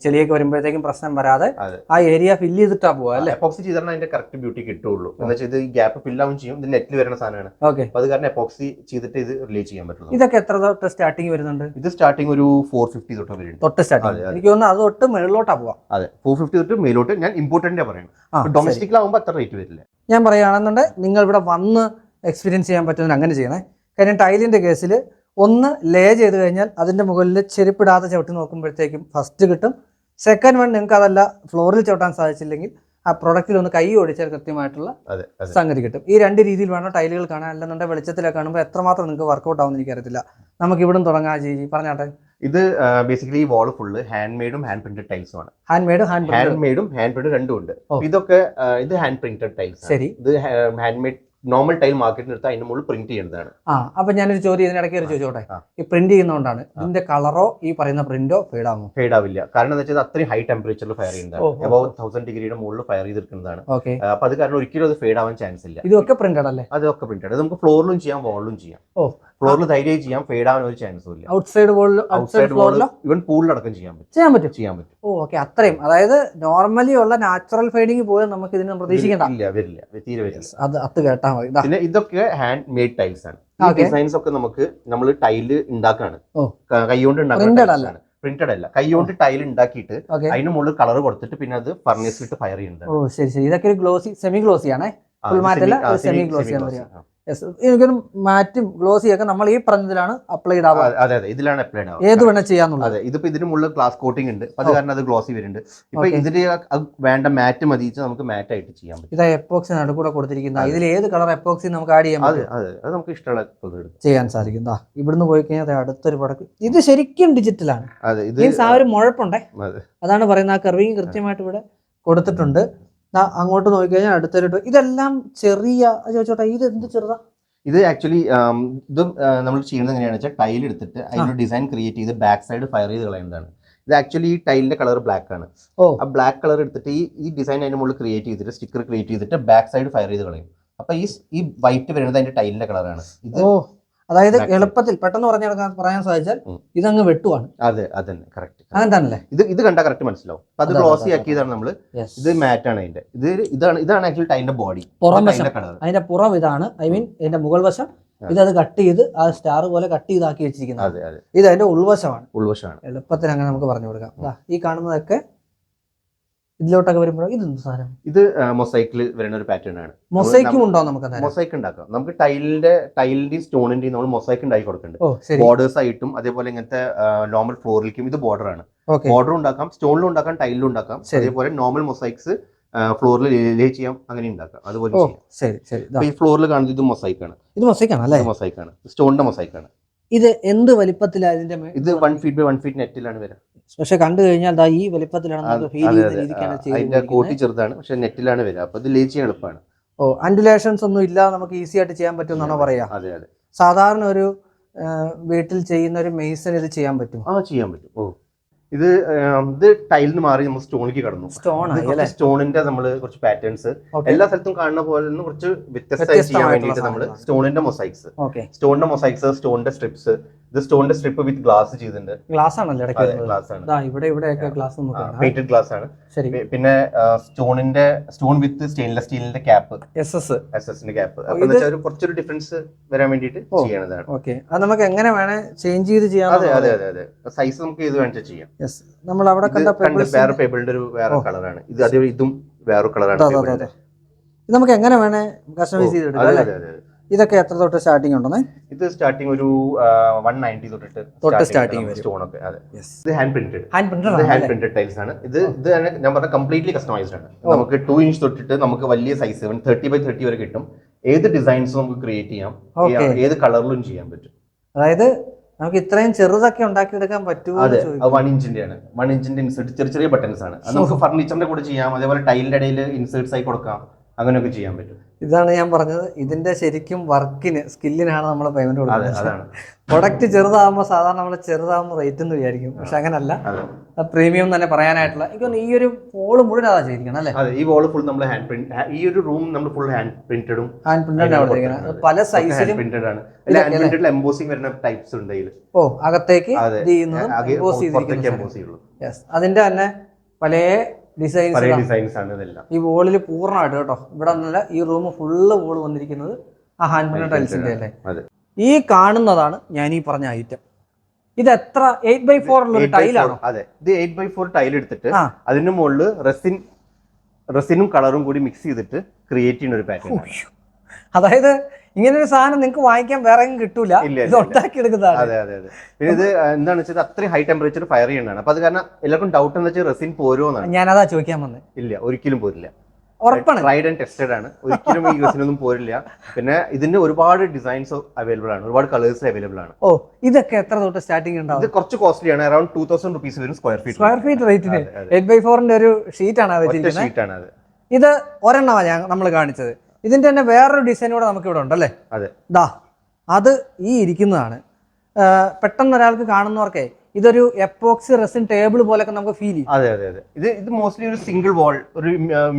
ചെളിയൊക്കെ വരുമ്പോഴത്തേക്കും പ്രശ്നം വരാതെ ആ ഏരിയ ഫില്ല് ചെയ്തിട്ടാ പോവാ അല്ലേ? എപ്പോക്സി ചെയ്താൽ അതിന്റെ കറക്റ്റ് ബ്യൂട്ടി കിട്ടുള്ളൂ. എന്ന് വെച്ചാൽ ഇത് ഗ്യാപ്പ് ഫില്ലാവും ചെയ്യും. ഇത് നെറ്റിൽ വരുന്ന സാധനമാണ്. ഓക്കെ അത് കാരണം എപ്പോക്സി ചെയ്തിട്ട് ഇത് റിലീസ് ചെയ്യാൻ പറ്റുള്ളൂ. ഇതൊക്കെ എത്ര തൊട്ട് സ്റ്റാർട്ടിങ് വരുന്നുണ്ട്? ഇത് സ്റ്റാർട്ടിങ് ഒരു ഫോർ ഫിഫ്റ്റി തൊട്ട് വരുന്നുണ്ട് തൊട്ട് സ്റ്റാർട്ടിങ്. എനിക്ക് തോന്നുന്നു അത് തൊട്ട് മുകളിലോട്ടാ പോവാ. അതെ. ഫോർ ഫിഫ്റ്റി തൊട്ട് മേലോട്ട് ഞാൻ ഇമ്പോർട്ടന്റ് പറയുന്നത് ഡൊമസ്റ്റിക്കിൽ ആകുമ്പോൾ ഡൊമസ്റ്റിക്കിലാവുമ്പോൾ അത്ര റേറ്റ് വരില്ല. ഞാൻ പറയുകയാണെന്നുണ്ടെങ്കിൽ നിങ്ങൾ ഇവിടെ വന്ന് എക്സ്പീരിയൻസ് ചെയ്യാൻ പറ്റുന്ന അങ്ങനെ ചെയ്യണേ. കാര്യം ടൈലിന്റെ കേസിൽ ഒന്ന് ലേ ചെയ്ത് കഴിഞ്ഞാൽ അതിന്റെ മുകളിൽ ചെരുപ്പിടാതെ ചവിട്ടി നോക്കുമ്പോഴത്തേക്കും ഫസ്റ്റ് കിട്ടും. സെക്കൻഡ് വൺ നിങ്ങൾക്ക് അതല്ല ഫ്ലോറിൽ ചവിട്ടാൻ സാധിച്ചില്ലെങ്കിൽ ആ പ്രൊഡക്റ്റിൽ ഒന്ന് കൈ ഓടിച്ചാൽ കൃത്യമായിട്ടുള്ള സംഗതി കിട്ടും. ഈ രണ്ട് രീതിയിൽ വേണം ടൈലുകൾ കാണാൻ? അല്ലെന്നുണ്ടെങ്കിൽ വെളിച്ചത്തിലൊക്കെ കാണുമ്പോൾ എത്രമാത്രം നിങ്ങൾക്ക് വർക്കൗട്ട് ആവുമെന്ന് എനിക്കറിയത്തില്ല. നമുക്ക് ഇവിടം തുടങ്ങാം ചേച്ചി പറഞ്ഞാട്ടെ. ഇത് ബേസിക്കലി ഈ വാൾ ഫുള്ള് ഹാൻഡ് മെയ്ഡും ഹാൻഡ് പ്രിന്റഡ് ടൈൽസും ആണ്. ഹാൻഡ് മെയ്ഡും ഹാൻഡ് ഹാൻഡ് മെയ്ഡും ഹാൻഡ് പ്രിന്റഡ് രണ്ടും ഉണ്ട്. ഇതൊക്കെ ഇത് ഹാൻഡ് പ്രിന്റഡ് ടൈൽസ് ശരി. ഇത് ഹാൻഡ് മെയ്ഡ് നോർമൽ ടൈൽ മാർക്കറ്റിൽ എടുത്താൽ അതിന്റെ മുകളിൽ പ്രിന്റ് ചെയ്യുന്നതാണ്. ആ അപ്പൊ ഞാനൊരു ചോദ്യം ഇതിനിടയ്ക്ക് ഒരു ചോദിച്ചോട്ടെ ഈ പ്രിന്റ് ചെയ്യുന്നതുകൊണ്ടാണ് ഇതിന്റെ കളറോ ഈ പറയുന്ന പ്രിന്റോ ഫെയ്ഡ് ആകുമോ ഫെയ്ഡ് ആവില്ല. കാരണം എന്താ വെച്ചാൽ അത്രയും ഹൈ ടെമ്പറേച്ചറിൽ ഫയർ ചെയ്യുന്നതാണ്. അബൌ തൗസൻഡ് ഡിഗ്രിയുടെ മുകളിൽ ഫയർ ചെയ്തിരിക്കുന്നതാണ്. അപ്പൊ അത് കാരണം ഒരിക്കലും അത് ഫെയ്ഡ് ആവാൻ ചാൻസ് ഇല്ല. ഇതൊക്കെ പ്രിന്റഡ് അല്ലേ? അതൊക്കെ പ്രിന്റഡ് നമുക്ക് ഫ്ലോറിലും ചെയ്യാം വാളിലും ചെയ്യാം. ഓ. ഫ്ലോറിൽ ധൈര്യം ചെയ്യാം ഫെയ്ഡ് ആവാൻ ഒരു ചാൻസും ഇല്ല. ഔട്ട്സൈഡ് ഔട്ട്സൈഡ് ഫ്ലോറിലോ ഈവൻ പൂളിലടക്കം ചെയ്യാൻ പറ്റും. ചെയ്യാൻ പറ്റും. ചെയ്യാൻ പറ്റും. ഓ ഓക്കെ അത്രയും. അതായത് നോർമലി ഉള്ള നാച്ചുറൽ ഫെയ്ഡിങ് പോയാൽ നമുക്ക് ഇതിന് പ്രതീക്ഷിക്കണ്ട. ഇല്ല വരില്ല. തീരെ വരില്ല. അത് അത് കേട്ടാ മതി. പിന്നെ ഇതൊക്കെ ഹാൻഡ് മെയ്ഡ് ടൈൽസ് ആണ്. ഡിസൈൻസ് ഒക്കെ നമുക്ക് നമ്മൾ ടൈൽ ഉണ്ടാക്കാണ് കൈകൊണ്ട് ഉണ്ടാക്കാണ്. പ്രിന്റഡ് അല്ല. കൈകൊണ്ട് ടൈൽ ഉണ്ടാക്കിയിട്ട് അതിന് മുകളിൽ കളർ കൊടുത്തിട്ട് പിന്നെ അത് ഫർണിച്ചിട്ട് ഫയർ ചെയ്യുന്നുണ്ട് ഓ ശരി ശരി. ഇതൊക്കെ ഒരു ഗ്ലോസി സെമി ഗ്ലോസി ആണേ ഫുൾ മാറ്റല്ല സെമി ഗ്ലോസി ആണ് എനിക്കൊരു മാറ്റും ഗ്ലോസിയൊക്കെ നമ്മൾ ഈ പറഞ്ഞതിലാണ് അപ്ലൈഡ് ആവുക അതെ അതെ ഇതിലാണ് അപ്ലൈഡ് ആവുക ഏത് വേണം ചെയ്യാന്നുള്ളത്. അതെ ഇതിപ്പോ ഇതിന് മുകളിൽ ഗ്ലാസ് കോട്ടിംഗ് ഉണ്ട്. അത്. കാരണം അത് ഗ്ലോസി വരുന്നുണ്ട്. ഇപ്പൊ. ഇതിന് വേണ്ട മാറ്റ് മതിച്ച് നമുക്ക് മാറ്റ് ആയിട്ട് ചെയ്യാൻ പറ്റും. ഇതാ എപ്പോക്സി നടുക്കൂടെ കൊടുത്തിരിക്കുന്ന. ഇതിൽ ഏത് കളർ എപ്പോക്സി നമുക്ക് ആഡ് ചെയ്യാം അതെ അതെ. അത് നമുക്ക് ഇഷ്ടമുള്ള ചെയ്യാൻ സാധിക്കും. ദാ ഇവിടുന്ന് പോയി കഴിഞ്ഞാൽ അടുത്തൊരു പടക്ക് ഇത് ശരിക്കും ഡിജിറ്റൽ ആണ്. അതെ ഇത് മീൻസ് ആ ഒരു മുഴപ്പുണ്ടേ? അതെ. അതാണ് പറയുന്നത്. ആ കർവിങ് കൃത്യമായിട്ട് ഇവിടെ കൊടുത്തിട്ടുണ്ട്. അങ്ങോട്ട് നോക്കിക്കഴിഞ്ഞാൽ അടുത്തൊരു ഇതെല്ലാം ചെറിയ ചോദിച്ചോട്ടെ ഇത് എന്ത് ചെറുതാ? ഇത് ആക്ച്വലി ഇത് നമ്മൾ ചെയ്യുന്നത് എങ്ങനെയാണെന്ന് വെച്ചാൽ ടൈൽ എടുത്തിട്ട് അതിന്റെ ഡിസൈൻ ക്രിയേറ്റ് ചെയ്ത് ബാക്ക് സൈഡ് ഫയർ ചെയ്ത് കളയുന്നതാണ്. ഇത് ആക്ച്വലി ഈ ടൈലിന്റെ കളർ ബ്ലാക്ക് ആണ്. ഓ. ആ ബ്ലാക്ക് കളർ എടുത്തിട്ട് ഈ ഈ ഡിസൈൻ അതിന് മുകളിൽ ക്രിയേറ്റ് ചെയ്തിട്ട് സ്റ്റിക്കർ ക്രിയേറ്റ് ചെയ്തിട്ട് ബാക്ക് സൈഡ് ഫയർ ചെയ്ത് കളയും. അപ്പൊ ഈ ഈ വൈറ്റ് വരുന്നത് അതിന്റെ ടൈലിന്റെ കളറാണ് ഇത് അതായത് എളുപ്പത്തിൽ പെട്ടെന്ന് പറഞ്ഞെടുക്കാൻ പറയാൻ സാധിച്ചാൽ. ഇതങ്ങ് വെട്ടുവാണ്. അതെ അതന്നെ കറക്റ്റ് അങ്ങനെ തന്നെയല്ലേ ഇത് ഇത് കണ്ടാൽ കറക്റ്റ് മനസ്സിലാവും. അപ്പൊ അത് ക്ലോസ് ഗ്ലോസി ആക്കിയതാണ് നമ്മൾ ഇത് മാറ്റ് ആണ് അതിന്റെ. ഇത് ഇതാണ് ഇതാണ് ആക്ച്വലി ടൈന്റെ ബോഡി പുറം വശം. അതിന്റെ പുറം ഇതാണ്. ഐ മീൻ ഇതിന്റെ മുകൾ വശം. ഇത് ഇതത് കട്ട് ചെയ്ത് ആ സ്റ്റാർ പോലെ കട്ട് ചെയ്താക്കി വെച്ചിരിക്കുന്നത്. അതെ അതെ. ഇത് അതിന്റെ ഉൾവശമാണ്. ഉൾവശമാണ്. എളുപ്പത്തിൽ അങ്ങനെ നമുക്ക് പറഞ്ഞു കൊടുക്കാം. ഈ കാണുന്നതൊക്കെ ഇതിലോട്ടൊക്കെ വരുമ്പോൾ ഇതെന്ത് സാധനം? ഇത് മൊസൈക്കിൽ വരുന്ന ഒരു പാറ്റേൺ ആണ്. മൊസൈക്കും ഉണ്ടോ നമുക്ക്? മൊസൈക്ക് ഉണ്ടാക്കാം. നമുക്ക് ടൈലിന്റെ ടൈലിന്റെയും സ്റ്റോണിന്റെയും നമ്മൾ മൊസൈക്ക് ഉണ്ടാക്കി കൊടുക്കുന്നുണ്ട് ബോർഡേഴ്സ് ആയിട്ടും അതേപോലെ ഇങ്ങനത്തെ നോർമൽ ഫ്ലോറിലേക്കും ഇത് ബോർഡർ ആണ്. ബോർഡർ ഉണ്ടാക്കാം സ്റ്റോണിലും ഉണ്ടാക്കാം ടൈലിലും ഉണ്ടാക്കാം. അതേപോലെ നോർമൽ മൊസൈക്സ് ഫ്ലോറിൽ ലേ ചെയ്യാം അങ്ങനെ ഉണ്ടാക്കാം. അതുപോലെ ശരി ശരി. ഈ ഫ്ലോറിൽ കാണുന്നത് ഇത് മൊസൈക്ക് ആണ്. ഇത് മൊസൈക്ക് ആണ് അല്ലേ മൊസൈക്ക് ആണ്. സ്റ്റോണിന്റെ മൊസൈക്ക് ആണ്. ഇത് എന്ത് വലിപ്പത്തിലാണ് ഇതിന്റെ ഇത് one feet by one feet നെറ്റിലാണ് വരാം. പക്ഷെ കണ്ടു കഴിഞ്ഞാൽ ദാ ഈ വലിപ്പത്തിലാണ് നമുക്ക് ഫീൽ അതെ ചെയ്യുന്ന രീതിക്കാണ് അതിന്റെ കൂട്ടി ചെറുതാണ് പക്ഷെ നെറ്റിലാണ് വരിക. അപ്പൊ ഇത് ലേ ചെയ്യാൻ എളുപ്പമാണ്. ഓ അൻഡുലേഷൻസ് ഒന്നും ഇല്ല നമുക്ക് ഈസി ആയിട്ട് ചെയ്യാൻ പറ്റുമെന്നാണോ പറയാ? അതെ അതെ. സാധാരണ ഒരു വീട്ടിൽ ചെയ്യുന്ന ഒരു മെയ്സൺ ഇത് ചെയ്യാൻ പറ്റും ആ ചെയ്യാൻ പറ്റും. ഓ. ഇത് ഇത് ടൈലിൽ നിന്ന് മാറി നമ്മൾ സ്റ്റോണിലേക്ക് കടന്നു. സ്റ്റോൺ സ്റ്റോണിന്റെ നമ്മൾ കുറച്ച് പാറ്റേൺസ് എല്ലാ സ്ഥലത്തും കാണുന്ന പോലെ നിന്ന് കുറച്ച് വ്യത്യസ്തമായി ചെയ്യാൻ വേണ്ടിയിട്ട് നമ്മൾ സ്റ്റോണിന്റെ മൊസൈക്സ് സ്റ്റോണിന്റെ മൊസൈക്സ് സ്റ്റോണിന്റെ സ്ട്രിപ്സ് ഇത് സ്റ്റോണിന്റെ സ്ട്രിപ്പ് വിത്ത് ഗ്ലാസ് ചെയ്തിട്ടുണ്ട്. ഗ്ലാസ് ആണല്ലോ ഗ്ലാസ് ആണ്. ഇവിടെ ഇവിടെയൊക്കെ ഗ്ലാസ്. പെയിന്റഡ് ഗ്ലാസ് ആണ്. പിന്നെ സ്റ്റോണിന്റെ സ്റ്റോൺ വിത്ത് സ്റ്റെയിൻലെസ് സ്റ്റീലിന്റെ ക്യാപ്പ് എസ് എസ് എസ് എസിന്റെ ക്യാപ്പ് അപ്പൊ കുറച്ചൊരു ഡിഫറൻസ് വരാൻ വേണ്ടിയിട്ട്. ചെയ്യണതാണ്. ഓക്കെ അത് നമുക്ക് എങ്ങനെ വേണേ ചേഞ്ച് ചെയ്ത് ചെയ്യാം അതെ അതെ അതെ അതെ. സൈസ് നമുക്ക് ഇത് വേണ്ട ചെയ്യാം. യെസ് നമ്മൾ അവിടെ കണ്ട വേറെ ന്റെ- പേബിളിന്റെ ഒരു വേറെ കളറാണ്. ഇത് അതേ ഇതും വേറെ കളറാണ്. ഇത് നമുക്ക് എങ്ങനെ വേണേ കസ്റ്റമൈസ് ചെയ്തെടുക്കാം അല്ലേ? ഇതൊക്കെ എത്ര തൊട്ട് സ്റ്റാർട്ടിംഗ് ഉണ്ടെന്ന്? ഇത് സ്റ്റാർട്ടിംഗ് ഒരു വൺ നയന്റി തൊട്ടിട്ട് തൊട്ട് സ്റ്റാർട്ടിംഗ് സ്റ്റോൺ ഒക്കെ അതെ. ഇത് hand printed hand printed hand printed tiles ആണ്. ഇത് ഇത് ഞാൻ പറഞ്ഞ കംപ്ലീറ്റ്ലി കസ്റ്റമൈസ്ഡ് ആണ്. നമുക്ക് ടു ഇഞ്ച് തൊട്ടിട്ട് നമുക്ക് വലിയ സൈസ് തേർട്ടി ബൈ തേർട്ടി വരെ കിട്ടും. ഏത് ഡിസൈൻസും നമുക്ക് ക്രിയേറ്റ് ചെയ്യാം ഏത് കളറിലും ചെയ്യാൻ പറ്റും. അതായത് നമുക്ക് ഇത്രയും ചെറുതൊക്കെ ഉണ്ടാക്കിയെടുക്കാൻ പറ്റുമോ അതെ. വൺ ഇഞ്ചിന്റെ ആണ്. വൺ ഇഞ്ചിന്റെ ഇൻസേർട്ട് ചെറിയ ചെറിയ ബട്ടൺസ് ആണ്. അത് നമുക്ക് ഫർണിച്ചറിന്റെ കൂടെ ചെയ്യാം. അതേപോലെ ടൈലിന്റെ ഇടയിൽ ഇൻസേർട്സ് ആയി കൊടുക്കാം. അങ്ങനെയൊക്കെ ചെയ്യാൻ പറ്റും. ഇതാണ് ഞാൻ പറഞ്ഞത്. ഇതിന്റെ ശരിക്കും വർക്കിന് സ്കില്ലിനാണ് നമ്മൾ പേയ്മെന്റ് കൊടുക്കുന്നത്. പ്രൊഡക്റ്റ് ചെറുതാകുമ്പോൾ സാധാരണ നമ്മൾ ചെറുതാകുമ്പോൾ റേറ്റ് എന്ന് വിചാരിക്കും. പക്ഷെ അങ്ങനല്ല. പ്രീമിയം തന്നെ പറയാനായിട്ടുള്ള. എനിക്ക് ഈ ഒരു വോൾ മുഴുവൻ അതാ ചെയ്തിരിക്കണം അല്ലേ? ഈ വോൾ ഫുൾ നമ്മൾ ഹാൻഡ് പ്രിന്റ് ഈ ഒരു റൂം നമ്മൾ ഫുൾ ഹാൻഡ് പ്രിന്റഡും ഹാൻഡ് പ്രിന്റഡ് പല സൈസിലും പ്രിന്റഡ് ആണ്. ഹാൻഡ്? പ്രിന്റഡിൽ എംബോസിംഗ് വരുന്ന ടൈപ്സ് ഉണ്ട് ഇതിൽ ഓ അകത്തേക്ക് എംബോസ് ചെയ്യുള്ളൂ. അതിന്റെ തന്നെ പല ഡിസൈൻസ് ഡിസൈൻസ് ആണ് ഇതെല്ലാം. ഈ വോളിൽ പൂർണമായിട്ട് കേട്ടോ. ഇവിടെ നല്ല ഈ റൂം ഫുള്ള് വോൾ വന്നിരിക്കുന്നത് ആ ഹാൻഡ് പ്രിന്റ് ടൈൽസിന്റെ അല്ലേ? ഈ കാണുന്നതാണ് ഞാൻ ഈ പറഞ്ഞ ഐറ്റം ഇത് എത്ര? എയ്റ്റ് ബൈ ഫോർ ഉള്ള ഒരു 8 by 4 ടൈലാണോ അതെ. ഇത് എയ്റ്റ് ബൈ ഫോർ ടൈൽ എടുത്തിട്ട് അതിന് അതിന്റെ മുകളിൽ റെസിൻ റെസിനും കളറും കൂടി മിക്സ് ചെയ്തിട്ട് ക്രിയേറ്റ് ചെയ്യുന്ന ഒരു പാറ്റേൺ അതായത് ഇങ്ങനെ ഒരു സാധനം നിങ്ങൾക്ക് വാങ്ങിക്കാൻ വേറെ കിട്ടൂല. ഇത് അതെ അതെ അതെ. പിന്നെ ഇത് എന്താണെന്ന് വെച്ചാൽ അത്രയും ഹൈ ടെമ്പറേച്ചർ ഫയർ ചെയ്യണതാണ് അപ്പൊ അത് കാരണം എല്ലാവർക്കും ഡൗട്ട് എന്ന് വെച്ചാൽ റെസിൻ പോരുമെന്നാണ് അതാ ചോദിക്കാൻ വന്നത് ഇല്ല ഒരിക്കലും പോരില്ല. ഉറപ്പാണ്. ട്രൈഡ് ആൻഡ് ടെസ്റ്റഡ് ആണ്. ഒരിക്കലും ഈ റെസിനൊന്നും പോരില്ല. പിന്നെ ഇതിന്റെ ഒരുപാട് ഡിസൈൻസ് അവൈലബിൾ ആണ്. ഒരുപാട് കളേഴ്സ് അവൈലബിൾ ആണ്. ഓ ഇതൊക്കെ എത്ര തൊട്ട് സ്റ്റാർട്ടിംഗ് ഉണ്ടാവും? ഇത് കുറച്ച് കോസ്റ്റ്ലി ആണ്. അറൌണ്ട് ടൂ തൗസൻഡ് റുപ്പീസ് വരും സ്ക്വയർ ഫീറ്റ് സ്ക്വയർ ഫീറ്റ് റേറ്റിന്. എയ്റ്റ് ബൈ ഫോറിന്റെ ഒരു ഷീറ്റാണ് ആണ് ഷീറ്റ് ആണ് അത്. ഇത് ഒരെണ്ണമാണ് ഞാൻ നമ്മൾ കാണിച്ചത്. ഇതിന്റെ തന്നെ വേറൊരു ഡിസൈൻ കൂടെ നമുക്ക് ഇവിടെ ഉണ്ടല്ലേ? അതെ. ദാ അത് ഈ ഇരിക്കുന്നതാണ്. പെട്ടെന്ന് ഒരാൾക്ക് കാണുന്നവർക്കേ ഇതൊരു എപ്പോക്സി റെസിൻ ടേബിൾ പോലൊക്കെ നമുക്ക് ഫീൽ ചെയ്യും. അതെ അതെ അതെ. ഇത് ഇത് മോസ്റ്റ്ലി ഒരു സിംഗിൾ വാൾ ഒരു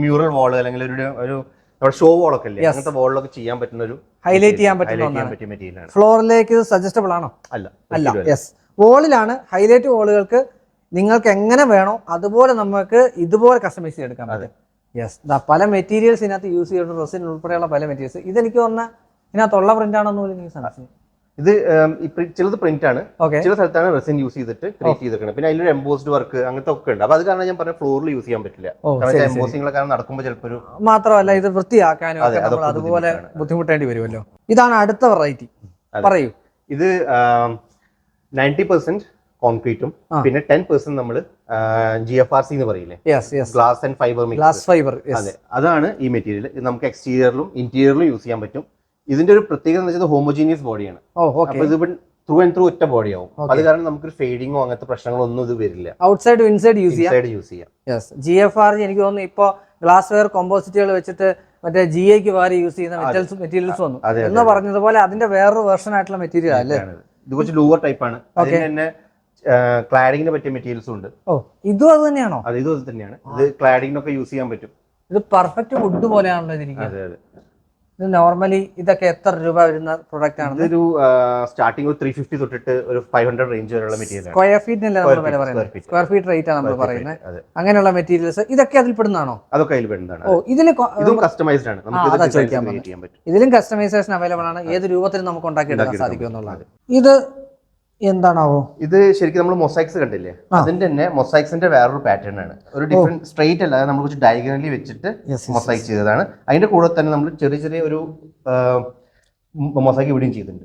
മ്യൂറൽ വാൾ അല്ലെങ്കിൽ ഒരു ഒരു നമ്മുടെ ഷോ വാൾ ഒക്കെ ഇല്ലേ? അങ്ങനത്തെ വാളിലൊക്കെ ചെയ്യാൻ പറ്റുന്ന ഒരു ഹൈലൈറ്റ് ചെയ്യാൻ പറ്റുന്ന ഫ്ലോറിലേക്ക് ഇത് സജസ്റ്റബിൾ ആണോ? അല്ല അല്ല. യെസ് വോളിലാണ് ഹൈലൈറ്റ് വോളുകൾക്ക് നിങ്ങൾക്ക് എങ്ങനെ വേണോ അതുപോലെ നമുക്ക് ഇതുപോലെ കസ്റ്റമൈസ് ചെയ്തെടുക്കാൻ പറ്റും. യെസ് പല മെറ്റീരിയൽസ് ഇതിനകത്ത് യൂസ് ചെയ്തിട്ട് റെസിൻ ഉൾപ്പെടെയുള്ള പല മെറ്റീരിയൽസ് ഇതെനിക്ക് തോന്നുന്ന ഇതിനകത്തുള്ള പ്രിന്റ് ആണെന്ന് പോലും എനിക്ക് സംശയം. ഇത് ചിലത് പ്രിന്റ് ആണ്. ചില സ്ഥലത്താണ് റെസിൻ യൂസ് ചെയ്തിട്ട് ക്രിയേറ്റ് ചെയ്തിരിക്കുന്നത് പിന്നെ അതിലൊരു എംബോസ്ഡ് വർക്ക് അങ്ങനത്തെ ഒക്കെ ഉണ്ട്. അപ്പൊ അത് കാരണം ഞാൻ പറഞ്ഞ ഫ്ലോറിൽ യൂസ് ചെയ്യാൻ പറ്റില്ല. എംബോസിംഗ് കാരണം നടക്കുമ്പോൾ ചിലപ്പോൾ മാത്രമല്ല ഇത് വൃത്തിയാക്കാനും അതുപോലെ ബുദ്ധിമുട്ടേണ്ടി വരുമല്ലോ. ഇതാണ് അടുത്ത വെറൈറ്റി. പറയൂ. ഇത് നയന്റി പെർസെന്റ് കോൺക്രീറ്റും. പിന്നെ ടെൻ പെർസെന്റ് നമ്മൾ ജി എഫ് ആർ സി എന്ന് പറയില്ലേ? Glass and fibre glass fibre അതെ. അതാണ് ഈ മെറ്റീരിയൽ ഇത് നമുക്ക് എക്സ്റ്റീരിയറിലും ഇന്റീരിയറിലും യൂസ് ചെയ്യാൻ പറ്റും. ഇതിന്റെ ഒരു പ്രത്യേകത എന്ന് വെച്ചാൽ ഹോമോജീനിയസ് ബോഡിയാണ് അപ്പൊ ഇത് ത്രൂ ആൻഡ് ത്രൂ ഒറ്റ ബോഡി ആവും. അത് കാരണം നമുക്ക് ഫെയ്ഡിങ്ങോ അങ്ങനത്തെ പ്രശ്നങ്ങളോ ഒന്നും ഇത് വരില്ല. ഔട്ട്സൈഡ് ഇൻസൈഡ് യൂസ് ചെയ്യാം? യൂസ് ചെയ്യാം. ജി എഫ് ആർ എനിക്ക് തോന്നുന്നു ഇപ്പോ ഗ്ലാസ് വെയർ കോമ്പോസിറ്റുകൾ വെച്ചിട്ട് മറ്റേ ജി എക്ക് പകരം യൂസ് ചെയ്യുന്ന മെറ്റൽസ് മെറ്റീരിയൽസ് വന്നു. എന്ന് പറഞ്ഞതുപോലെ അതിന്റെ വേറൊരു വേർഷൻ ആയിട്ടുള്ള മെറ്റീരിയൽ അല്ലേ? ഇത് കുറച്ച് ലൂവർ ടൈപ്പ് ആണ്. തന്നെ ക്ലാഡിങ്ങിന് പറ്റിയ മെറ്റീരിയൽസും ഉണ്ട്. ഓ ഇതും അത് തന്നെയാണോ? അത് ഇതും അത് തന്നെയാണ്. ഇത് ക്ലാഡിങ്ങിനൊക്കെ യൂസ് ചെയ്യാൻ പറ്റും. ഇത് പെർഫെക്റ്റ് വുഡ് പോലെയാണല്ലോ അതെ അതെ. ഇത് നോർമലി ഇതൊക്കെ എത്ര രൂപ വരുന്ന പ്രൊഡക്റ്റ് ആണ്? ഇതൊരു സ്റ്റാർട്ടിംഗ് ത്രീ ഫിഫ്റ്റി തൊട്ടിട്ട് ഒരു ഫൈവ് ഹൺഡ്രഡ് റേഞ്ച് വരെയുള്ള മെറ്റീരിയൽ സ്ക്വയർ ഫീറ്റിനല്ല നമ്മൾ വില പറയുന്നത്? സ്ക്വയർ ഫീറ്റ് റേറ്റ് ആണ് നമ്മൾ പറയുന്നത്. അങ്ങനെയുള്ള മെറ്റീരിയൽസ് ഇതൊക്കെ അതിൽ പെടുന്നതാണോ? അതൊക്കെ അതിൽ പെടുന്നതാണ് ഓ ഇതിൽ ഇതും കസ്റ്റമൈസ്ഡ് ആണ്. നമുക്ക് ചോദിക്കാൻ പറ്റും. ഇതിലും കസ്റ്റമൈസേഷൻ അവൈലബിൾ ആണ്. ഏത് രൂപത്തിൽ നമുക്ക് ഉണ്ടാക്കി എടുക്കാൻ സാധിക്കും എന്നുള്ളത് ഇത് എന്താണാവോ? ഇത് ശരിക്കും നമ്മൾ മൊസൈക്സ് കണ്ടില്ലേ? അതിന്റെ തന്നെ മൊസൈക്സിന്റെ വേറൊരു പാറ്റേൺ ആണ്. ഒരു ഡിഫറെന്റ് സ്ട്രെയിറ്റ് അല്ലാതെ നമ്മൾ കുറച്ച് ഡയഗണലി വെച്ചിട്ട് മൊസൈക്ക് ചെയ്തതാണ്. അതിന്റെ കൂടെ തന്നെ നമ്മൾ ചെറിയ ചെറിയ ഒരു മൊസൈക്ക് ഇവിടെയും ചെയ്തിട്ടുണ്ട്.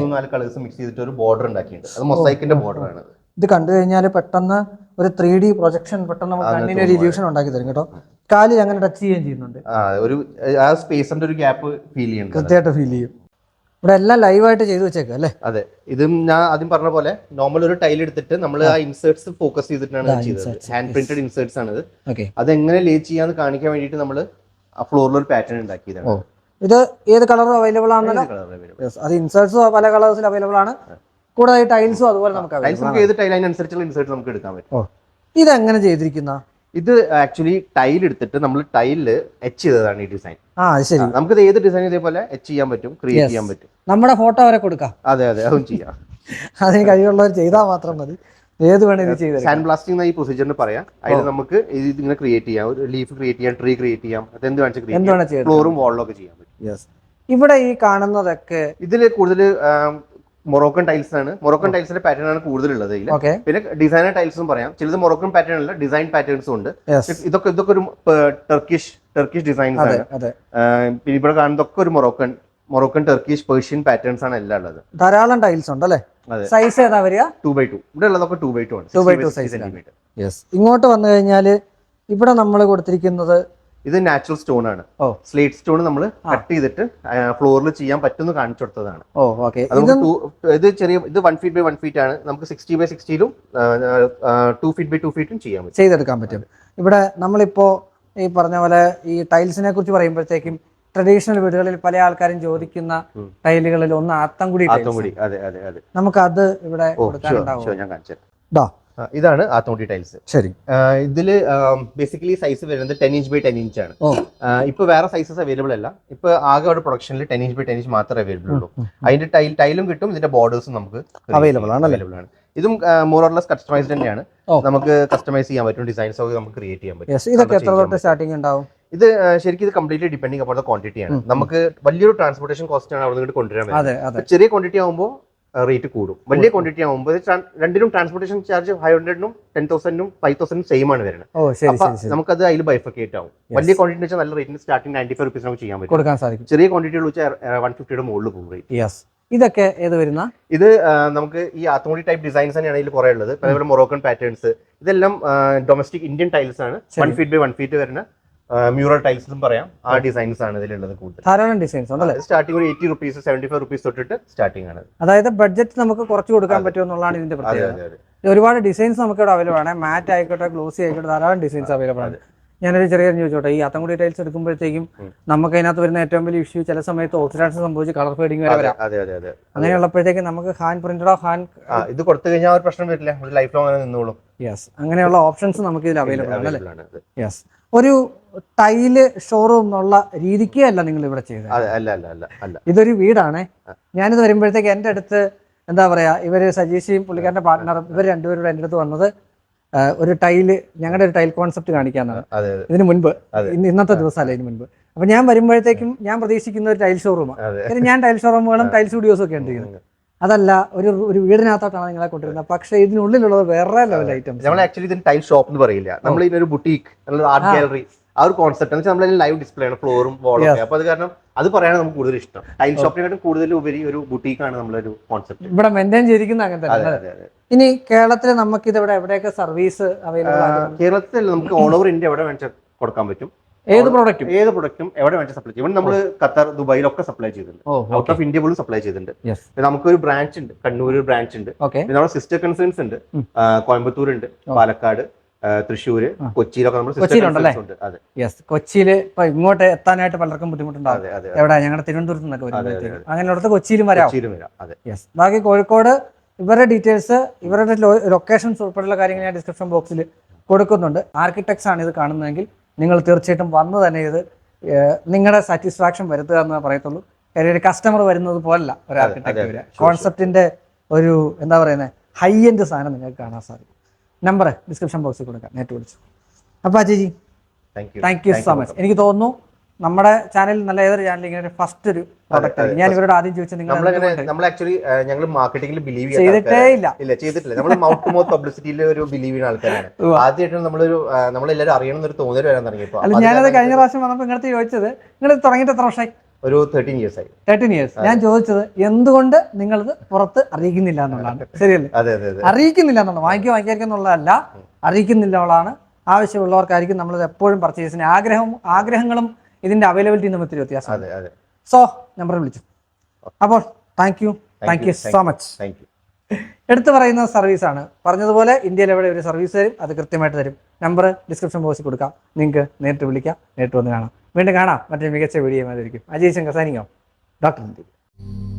മൂന്ന് നാല് കളേഴ്സ് മിക്സ് ചെയ്തിട്ട് ഒരു ബോർഡർ ഉണ്ടാക്കിയിട്ടുണ്ട്. അത് മൊസൈക്കിന്റെ ബോർഡർ ആണ്. ഇത് കണ്ടു കഴിഞ്ഞാൽ പെട്ടെന്ന് ഒരു ത്രീ ഡി പ്രൊജക്ഷൻ പെട്ടെന്ന് നമുക്ക് കണ്ണിന് ഒരു ഇല്യൂഷൻ ഉണ്ടാക്കി തരും കേട്ടോ. കാലിൽ അങ്ങനെ ടച്ച് ചെയ്യുകയും ചെയ്യുന്നുണ്ട്. ആ, ഒരു ആ സ്പേസിന്റെ ഒരു ഗ്യാപ്പ് ഫീൽ ചെയ്യുന്നുണ്ട്. കൃത്യമായിട്ട് ഫീൽ ചെയ്യും. ഇവിടെ എല്ലാം ലൈവായിട്ട് ചെയ്തു വെച്ചേക്കാം അല്ലേ? അതെ. ഇതും ഞാൻ ആദ്യം പറഞ്ഞ പോലെ നോർമൽ ഒരു ടൈൽ എടുത്തിട്ട് നമ്മൾ ആ. ഇൻസേർട്സ് ഫോക്കസ് ചെയ്തിട്ടാണ് ചെയ്തത്. ഹാൻഡ് പ്രിന്റഡ് ഇൻസേർട്സ് ആണ് അത് എങ്ങനെ ലേ ചെയ്യാന്ന് കാണിക്കാൻ വേണ്ടിയിട്ട് നമ്മൾ ആ ഫ്ലോറിൽ ഒരു പാറ്റേൺ ഉണ്ടാക്കിയതാണ്. ഇത് ഏത് കളറും അവൈലബിൾ ആണല്ലോ? Yes, അത് ഇൻസേർട്സും പല കളേഴ്സിൽ അവൈലബിൾ ആണ്. കൂടാതെ ടൈൽസും അതുപോലെ നമുക്ക് ഏത് ടൈൽ അതിനനുസരിച്ചുള്ള ഇൻസേർട്ട് നമുക്ക് എടുക്കാൻ പറ്റും. ഇത് എങ്ങനെ ചെയ്തിരിക്കുന്ന? ഇത് ആക്ച്വലി ടൈൽ എടുത്തിട്ട് നമ്മൾ ടൈലിൽ എച്ച് ചെയ്തതാണ് ഈ ഡിസൈൻ ആ ശരി. നമുക്ക് ഏത് ഡിസൈൻ ഇതേപോലെ എച്ച് ചെയ്യാൻ പറ്റും ക്രിയേറ്റ് ചെയ്യാൻ പറ്റും? നമ്മുടെ ഫോട്ടോ വരെ കൊടുക്കാം. അതെ അതെ അതും ചെയ്യാം. [laughs] അതിന് കഴിവുള്ളവർ ചെയ്താൽ മാത്രം മതി. ഏത് വേണമെങ്കിലും ചെയ്ത് സാൻഡ് ബ്ലാസ്റ്റിംഗ് ഈ പ്രൊസീജിയറിന് പറയാം. അതിൽ നമുക്ക് ഇത് ഇങ്ങനെ ക്രിയേറ്റ് ചെയ്യാം. ഒരു ലീഫ് ക്രിയേറ്റ് ചെയ്യാം ട്രീ ക്രിയേറ്റ് ചെയ്യാം എന്ത് ചെയ്യാം. ഫ്ലോറും വാളിലും ഒക്കെ ചെയ്യാൻ പറ്റും. യെസ് ഇവിടെ ഈ കാണുന്നതൊക്കെ ഇതിൽ കൂടുതൽ മൊറോക്കൻ ടൈൽസ് ആണ്. മൊറോക്കൻ ടൈൽസിന്റെ പാറ്റേൺ ആണ് കൂടുതലുള്ളത് ഇതിൽ പിന്നെ ഡിസൈനർ ടൈൽസും പറയാം. ചിലത് മൊറോക്കൻ പാറ്റേൺ അല്ല ഡിസൈൻ പാറ്റേൺസും ഉണ്ട്. ഇതൊക്കെ ഇതൊക്കെ ഒരു ടർക്കിഷ് ടർക്കിഷ് ഡിസൈൻസ് ആണ്. പിന്നെ ഇവിടെ കാണുന്നതൊക്കെ ഒരു Moroccan Moroccan Turkish Persian patterns ആണ് എല്ലാം ഉള്ളത്. ധാരാളം ടൈൽസ് ഉണ്ട് അല്ലേ? സൈസ് ഏതാ വരിക? ടു ബൈ ടു ഇവിടെ ഉള്ളതൊക്കെ ടു ബൈ ടു ആണ്. ടു ബൈ ടു സൈസ് ഇങ്ങോട്ട് വന്നു കഴിഞ്ഞാൽ ഇവിടെ നമ്മൾ കൊടുത്തിരിക്കുന്നത് ഇത് നാച്ചുറൽ സ്റ്റോൺ ആണ്. ഓ. സ്ലേറ്റ് സ്റ്റോൺ നമ്മൾ കട്ട് ചെയ്തിട്ട് ഫ്ലോറിൽ ചെയ്യാൻ പറ്റുന്ന കാണിച്ചു കൊടുത്തതാണ്. ഓ ഓക്കെ ഇത് ചെറിയ ഇത് one feet by one feet ആണ്. നമുക്ക് സിക്സ്റ്റി ബൈ സിക്സ്റ്റിയിലും ടു ഫീറ്റ് ബൈ ടു ഫീറ്റും ചെയ്യാൻ പറ്റും. ചെയ്തെടുക്കാൻ പറ്റും. ഇവിടെ നമ്മളിപ്പോ ഈ പറഞ്ഞ പോലെ ഈ ടൈൽസിനെ കുറിച്ച് പറയുമ്പോഴത്തേക്കും ട്രഡീഷണൽ വീടുകളിൽ പല ആൾക്കാരും ചോദിക്കുന്ന. ടൈലുകളിൽ ഒന്ന് ആത്തംകുടി നമുക്ക് അത് ഇവിടെ കൊടുക്കാനുണ്ടാവും. ഇതാണ് ആത്തമുട്ടി ടൈൽസ് ശരി. ഇതിൽ ബേസിക്കലി സൈസ് വരുന്നത് ten inch by ten inch ആണ്. ഇപ്പൊ വേറെ സൈസസ് അവൈലബിൾ അല്ല. ഇപ്പൊ ആകെ അവിടെ പ്രൊഡക്ഷനിൽ ten inch by ten inch മാത്രമേ അവൈലബിൾ ഉള്ളൂ. അതിന്റെ ടൈൽ ടൈലും കിട്ടും ഇതിന്റെ ബോർഡേഴ്സും നമുക്ക് അവൈലബിൾ ആണ് അവൈലബിൾ ആണ്. ഇതും മോറോർലെസ് കസ്റ്റമൈസ്ഡ് തന്നെയാണ്. നമുക്ക് കസ്റ്റമൈസ് ചെയ്യാൻ പറ്റും ഡിസൈൻസ് ഒക്കെ നമുക്ക് ക്രിയേറ്റ് ചെയ്യാൻ പറ്റും. ഇതൊക്കെ എത്ര സ്റ്റാർട്ടിംഗ് തൊട്ട് സ്റ്റാർട്ടിംഗ് ഉണ്ടാവും? ഇത് ശരിക്കും ഇത് കംപ്ലീറ്റ്ലി ഡിപ്പെൻഡിങ് അപ്പോൾ ക്വാണ്ടിറ്റി ആണ്. നമുക്ക് വലിയൊരു ട്രാൻസ്പോർട്ടേഷൻ കോസ്റ്റ് ആണ് അവിടെ നിന്ന് കൊണ്ടുവരാൻ ചെറിയ ക്വാണ്ടിറ്റി ആകുമ്പോൾ റേറ്റ് കൂടും. വലിയ ക്വാണ്ടിറ്റി ആകുമ്പോൾ രണ്ടിനും ട്രാൻസ്പോർട്ടേഷൻ ചാർജ് ഫൈവ് ഹൺഡ്രഡിനും ടെൻ തൗസൻഡിനും ഫൈവ് തൗസൻഡും സെയിം ആണ് വരുന്നത്. അപ്പൊ നമുക്കത് അതിൽ ബൈഫക്കേറ്റ് ആവും. വലിയ ക്വാണ്ടിറ്റി വെച്ചാൽ നല്ല റേറ്റിന് സ്റ്റാർട്ടിംഗ് നയന്റി ഫൈവ് റുപ്പീസ് നമുക്ക് ചെയ്യാൻ പറ്റും. കൊടുക്കാൻ സാധിക്കും. ചെറിയ ക്വാണ്ടിറ്റികൾ വെച്ചാൽ വൺ ഫിഫ്റ്റിയുടെ മുകളിൽ പോകും റേറ്റ് യെസ് ഇതൊക്കെ ഏത് വരുന്ന? ഇത് നമുക്ക് ഈ ആത്തോടി ടൈപ്പ് ഡിസൈൻസ് തന്നെയാണ് ഇതിൽ കുറെ ഉള്ളത്. അതേപോലെ മൊറോക്കൻ പാറ്റേൺസ് ഇതെല്ലാം ഡൊമസ്റ്റിക് ഇന്ത്യൻ ടൈൽസ് ആണ്. One feet by one feet വരുന്ന മ്യൂറൽ ടൈൽസ് എന്നും പറയാം. ആ ഡിസൈൻസ് ആണ് ഇതിലുള്ളത് കൂടുതൽ. ധാരാളം ഡിസൈൻസ് ഉണ്ടല്ലേ? സ്റ്റാർട്ടിംഗ് ഒരു eighty rupees seventy five rupees തൊട്ടിട്ട് സ്റ്റാർട്ടിംഗ് ആണ് അതായത് ബഡ്ജറ്റ് നമുക്ക് കുറച്ച് കൊടുക്കാൻ പറ്റുമോ എന്നുള്ളതാണ് ഇതിന്റെ പ്രത്യേകത. ഒരുപാട് ഡിസൈൻസ് നമുക്ക് ഇവിടെ അവൈലബിൾ ആണ്. മാറ്റ് ആയിക്കോട്ടെ ഗ്ലോസി ആയിക്കോട്ടെ ധാരാളം ഡിസൈൻസ് അവൈലബിൾ ആണ്. ഞാനൊരു ചെറിയ ചോദിച്ചോട്ടെ ഈ അത്തംകുടി ടൈൽസ് എടുക്കുമ്പോഴത്തേക്കും നമുക്ക് അതിനകത്ത് വരുന്ന ഏറ്റവും വലിയ ഇഷ്യൂ ചില സമയത്ത് ഓക്സിഡാൻസ് സംഭവിച്ച് കളർ ഫേഡിങ് വരെ വരാം. അങ്ങനെയുള്ളപ്പോഴത്തേക്കും നമുക്ക് ഹാൻഡ് പ്രിന്റഡോ ഹാൻഡ് ഇത് കൊടുത്തു കഴിഞ്ഞാൽ ഒരു പ്രശ്നം വരില്ല. ലൈഫ് ലോങ് അങ്ങനെ നിന്നോളും. യെസ് അങ്ങനെയുള്ള ഓപ്ഷൻസ് നമുക്ക് ഇതിൽ അവൈലബിൾ ആണ് അല്ലേ. യെസ് ഒരു ടൈൽ ഷോറൂം എന്നുള്ള രീതിക്ക് അല്ല നിങ്ങൾ ഇവിടെ ചെയ്തത്. അല്ല അല്ല അല്ല അല്ല. ഇതൊരു വീടാണേ. ഞാനിത് വരുമ്പോഴത്തേക്ക് എന്റെ അടുത്ത് എന്താ പറയാ ഇവർ സജീഷിയും പുള്ളിക്കാരന്റെ പാർട്ട്ണറും ഇവർ രണ്ടുപേരും എന്റെ അടുത്ത് വന്നത് ഒരു ടൈൽ ഞങ്ങളുടെ ഒരു ടൈൽ കോൺസെപ്റ്റ് കാണിക്കാന്നാണ് ഇതിന് മുൻപ് ഇന്നത്തെ ദിവസമല്ല ഇതിന് മുൻപ്. അപ്പൊ ഞാൻ വരുമ്പോഴത്തേക്കും ഞാൻ പ്രതീക്ഷിക്കുന്ന ഒരു ടൈൽ ഷോറൂമാണ് ഞാൻ ടൈൽ ഷോറൂമുകളും ടൈൽ സ്റ്റുഡിയോസും ഒക്കെ ഉണ്ട്. അതല്ല ഒരു ഒരു വീടിനകത്തോട്ടാണ് നിങ്ങളെ കൊണ്ടുവരുന്നത്. പക്ഷേ ഇതിനുള്ളിലുള്ളത് വേറെ ലെവൽ ഐറ്റംസ് നമ്മൾ ആക്ച്വലി ഇതിന് ടൈൽ ഷോപ്പ് എന്ന് പറയില്ല. നമ്മൾ ഇതിനൊരു ബുട്ടീക്ക് ആർട്ട് ഗാലറി ആ ഒരു കോൺസെപ്റ്റ് എന്ന് വെച്ചാൽ നമ്മൾ ലൈവ് ഡിസ്പ്ലേ ആണ് ഫ്ലോറും വോളും അപ്പൊ അത് കാരണം അത് പറയാനാണ് നമുക്ക് കൂടുതൽ ഇഷ്ടം. ടൈൽ ഷോപ്പിനെക്കാട്ടും കൂടുതൽ ഉപരി ഒരു ബുട്ടീക്കാണ് നമ്മളൊരു കോൺസെപ്റ്റ് ഇവിടെ മെയിന്റെയിൻ ചെയ്തിരിക്കുന്ന അങ്ങനെ തന്നെ ഇനി കേരളത്തിൽ നമുക്ക് ഇത് ഇവിടെ എവിടെയൊക്കെ സർവീസ് അവൈലബിൾ ആണ്? കേരളത്തിൽ നമുക്ക് ഓൾ ഓവർ ഇന്ത്യ എവിടെ വേണമെങ്കിൽ കൊടുക്കാൻ പറ്റും. ഏത് പ്രോഡക്റ്റും ഏത് പ്രോഡക്റ്റും എവിടെ വേണമെങ്കിൽ സപ്ലൈ ചെയ്യും. നമ്മൾ ഖത്തർ ദുബായിലൊക്കെ സപ്ലൈ ചെയ്തിട്ടുണ്ട്. ഔട്ട് ഓഫ് ഇന്ത്യ പോലും സപ്ലൈ ചെയ്തിട്ടുണ്ട്. പിന്നെ നമുക്കൊരു ബ്രാഞ്ച് ഉണ്ട് കണ്ണൂർ ബ്രാഞ്ച് ഉണ്ട്. പിന്നെ നമ്മുടെ സിസ്റ്റർ കൺസേൺസ് ഉണ്ട്. കോയമ്പത്തൂർ ഉണ്ട് പാലക്കാട് തൃശ്ശൂര് കൊച്ചിയിലൊക്കെ നമ്മൾ കൊച്ചിയിലുണ്ടല്ലേ? യെസ് കൊച്ചിയിൽ ഇപ്പൊ ഇങ്ങോട്ട് എത്താനായിട്ട് പലർക്കും ബുദ്ധിമുട്ടുണ്ടാവും. എവിടെ? ഞങ്ങളുടെ തിരുവനന്തപുരത്ത് നിന്നൊക്കെ വരുമ്പോഴത്തേക്കും അങ്ങനെയുള്ളടത്ത് കൊച്ചിയിലും വരാം. യെസ് ബാക്കി കോഴിക്കോട് ഇവരുടെ ഡീറ്റെയിൽസ് ഇവരുടെ ലൊക്കേഷൻസ് ഉൾപ്പെടെയുള്ള കാര്യങ്ങൾ ഞാൻ ഡിസ്ക്രിപ്ഷൻ ബോക്സിൽ കൊടുക്കുന്നുണ്ട്. ആർക്കിടെക്ട്സ് ആണ് ഇത് കാണുന്നതെങ്കിൽ നിങ്ങൾ തീർച്ചയായിട്ടും വന്ന് തന്നെ ഇത് നിങ്ങളുടെ സാറ്റിസ്ഫാക്ഷൻ വരുത്തുക എന്ന് പറയത്തുള്ളൂ. കാര്യം ഒരു കസ്റ്റമർ വരുന്നത് പോലല്ല ഒരു ആർക്കിടെക്ട് കോൺസെപ്റ്റിന്റെ ഒരു എന്താ പറയുന്നത് ഹൈ എൻഡ് സാധനം നിങ്ങൾക്ക് കാണാൻ സാധിക്കും. നമ്പർ ഡിസ്ക്രിപ്ഷൻ ബോക്സിൽ കൊടുക്കാം. നേരിട്ട് വിളിച്ചു അപ്പോൾ Ajayji thank you so much എനിക്ക് തോന്നുന്നു നമ്മുടെ ചാനൽ നല്ല ഏതൊരു ചാനലിൽ ഇങ്ങനെ ഫസ്റ്റ് ഒരു പ്രോഡക്റ്റ് ആണ് ഞാൻ ഇവരോട് ആദ്യം ചോദിച്ചത് നിങ്ങൾ നമ്മൾ ആക്ച്വലി ഞങ്ങൾ മാർക്കറ്റിംഗിൽ ബിലീവ് ചെയ്തിട്ടേ ഇല്ല. ഇല്ല ചെയ്തിട്ടില്ല. നമ്മൾ മൗത്ത് ടു മൗത്ത് പബ്ലിസിറ്റിയിൽ ഒരു ബിലീവ് ചെയ്യുന്ന ആൾക്കാരാണ്. ഉവ്വ. ആദ്യമായിട്ട് നമ്മളൊരു നമ്മളെല്ലാവരും അറിയണം എന്നൊരു തോന്നൽ വരാൻ തുടങ്ങിയപ്പോൾ ഞാനത് കഴിഞ്ഞ പ്രാവശ്യം വന്നപ്പോൾ ഇങ്ങനത്തെ ചോദിച്ചത് നിങ്ങൾ തുടങ്ങിയിട്ട് എത്ര വർഷമായി? ഒരു തേർട്ടീൻ ഇയേഴ്സ് ആയി. തേർട്ടീൻ ഇയേഴ്സ് ഞാൻ ചോദിച്ചത് എന്തുകൊണ്ട് നിങ്ങളിത് പുറത്ത് അറിയിക്കുന്നില്ല എന്നുള്ളതാണ്. ശരിയല്ലേ? അതെ അതെ അതെ. അറിയിക്കുന്നില്ല എന്നുള്ളത് വാങ്ങിക്കുക വാങ്ങിക്കാതിരിക്കുക എന്നുള്ളതല്ല അറിയിക്കുന്നില്ല എന്നുള്ളതാണ് ആവശ്യമുള്ളവർക്കായിരിക്കും നമ്മൾ എപ്പോഴും പർച്ചേസിന് ആഗ്രഹവും ആഗ്രഹങ്ങളും ഇതിന്റെ അവൈലബിലിറ്റി തമ്മിൽ ഒത്തിരി വ്യത്യാസം അതെ അതെ. സോ നമ്പർ വിളിച്ചു. അപ്പോൾ thank you thank you so much thank you എടുത്തു പറയുന്ന സർവീസാണ് പറഞ്ഞതുപോലെ ഇന്ത്യയിൽ എവിടെ ഒരു സർവീസ് തരും അത് കൃത്യമായിട്ട് തരും. നമ്പർ ഡിസ്ക്രിപ്ഷൻ ബോക്സിൽ കൊടുക്കാം. നിങ്ങൾക്ക് നേരിട്ട് വിളിക്കാം നേരിട്ട് വന്ന് കാണാം. വീണ്ടും കാണാം. മറ്റൊരു മികച്ച വീഡിയോ ആയിരിക്കും അജയ് ശങ്കർ സൈനികം ഡോക്ടർ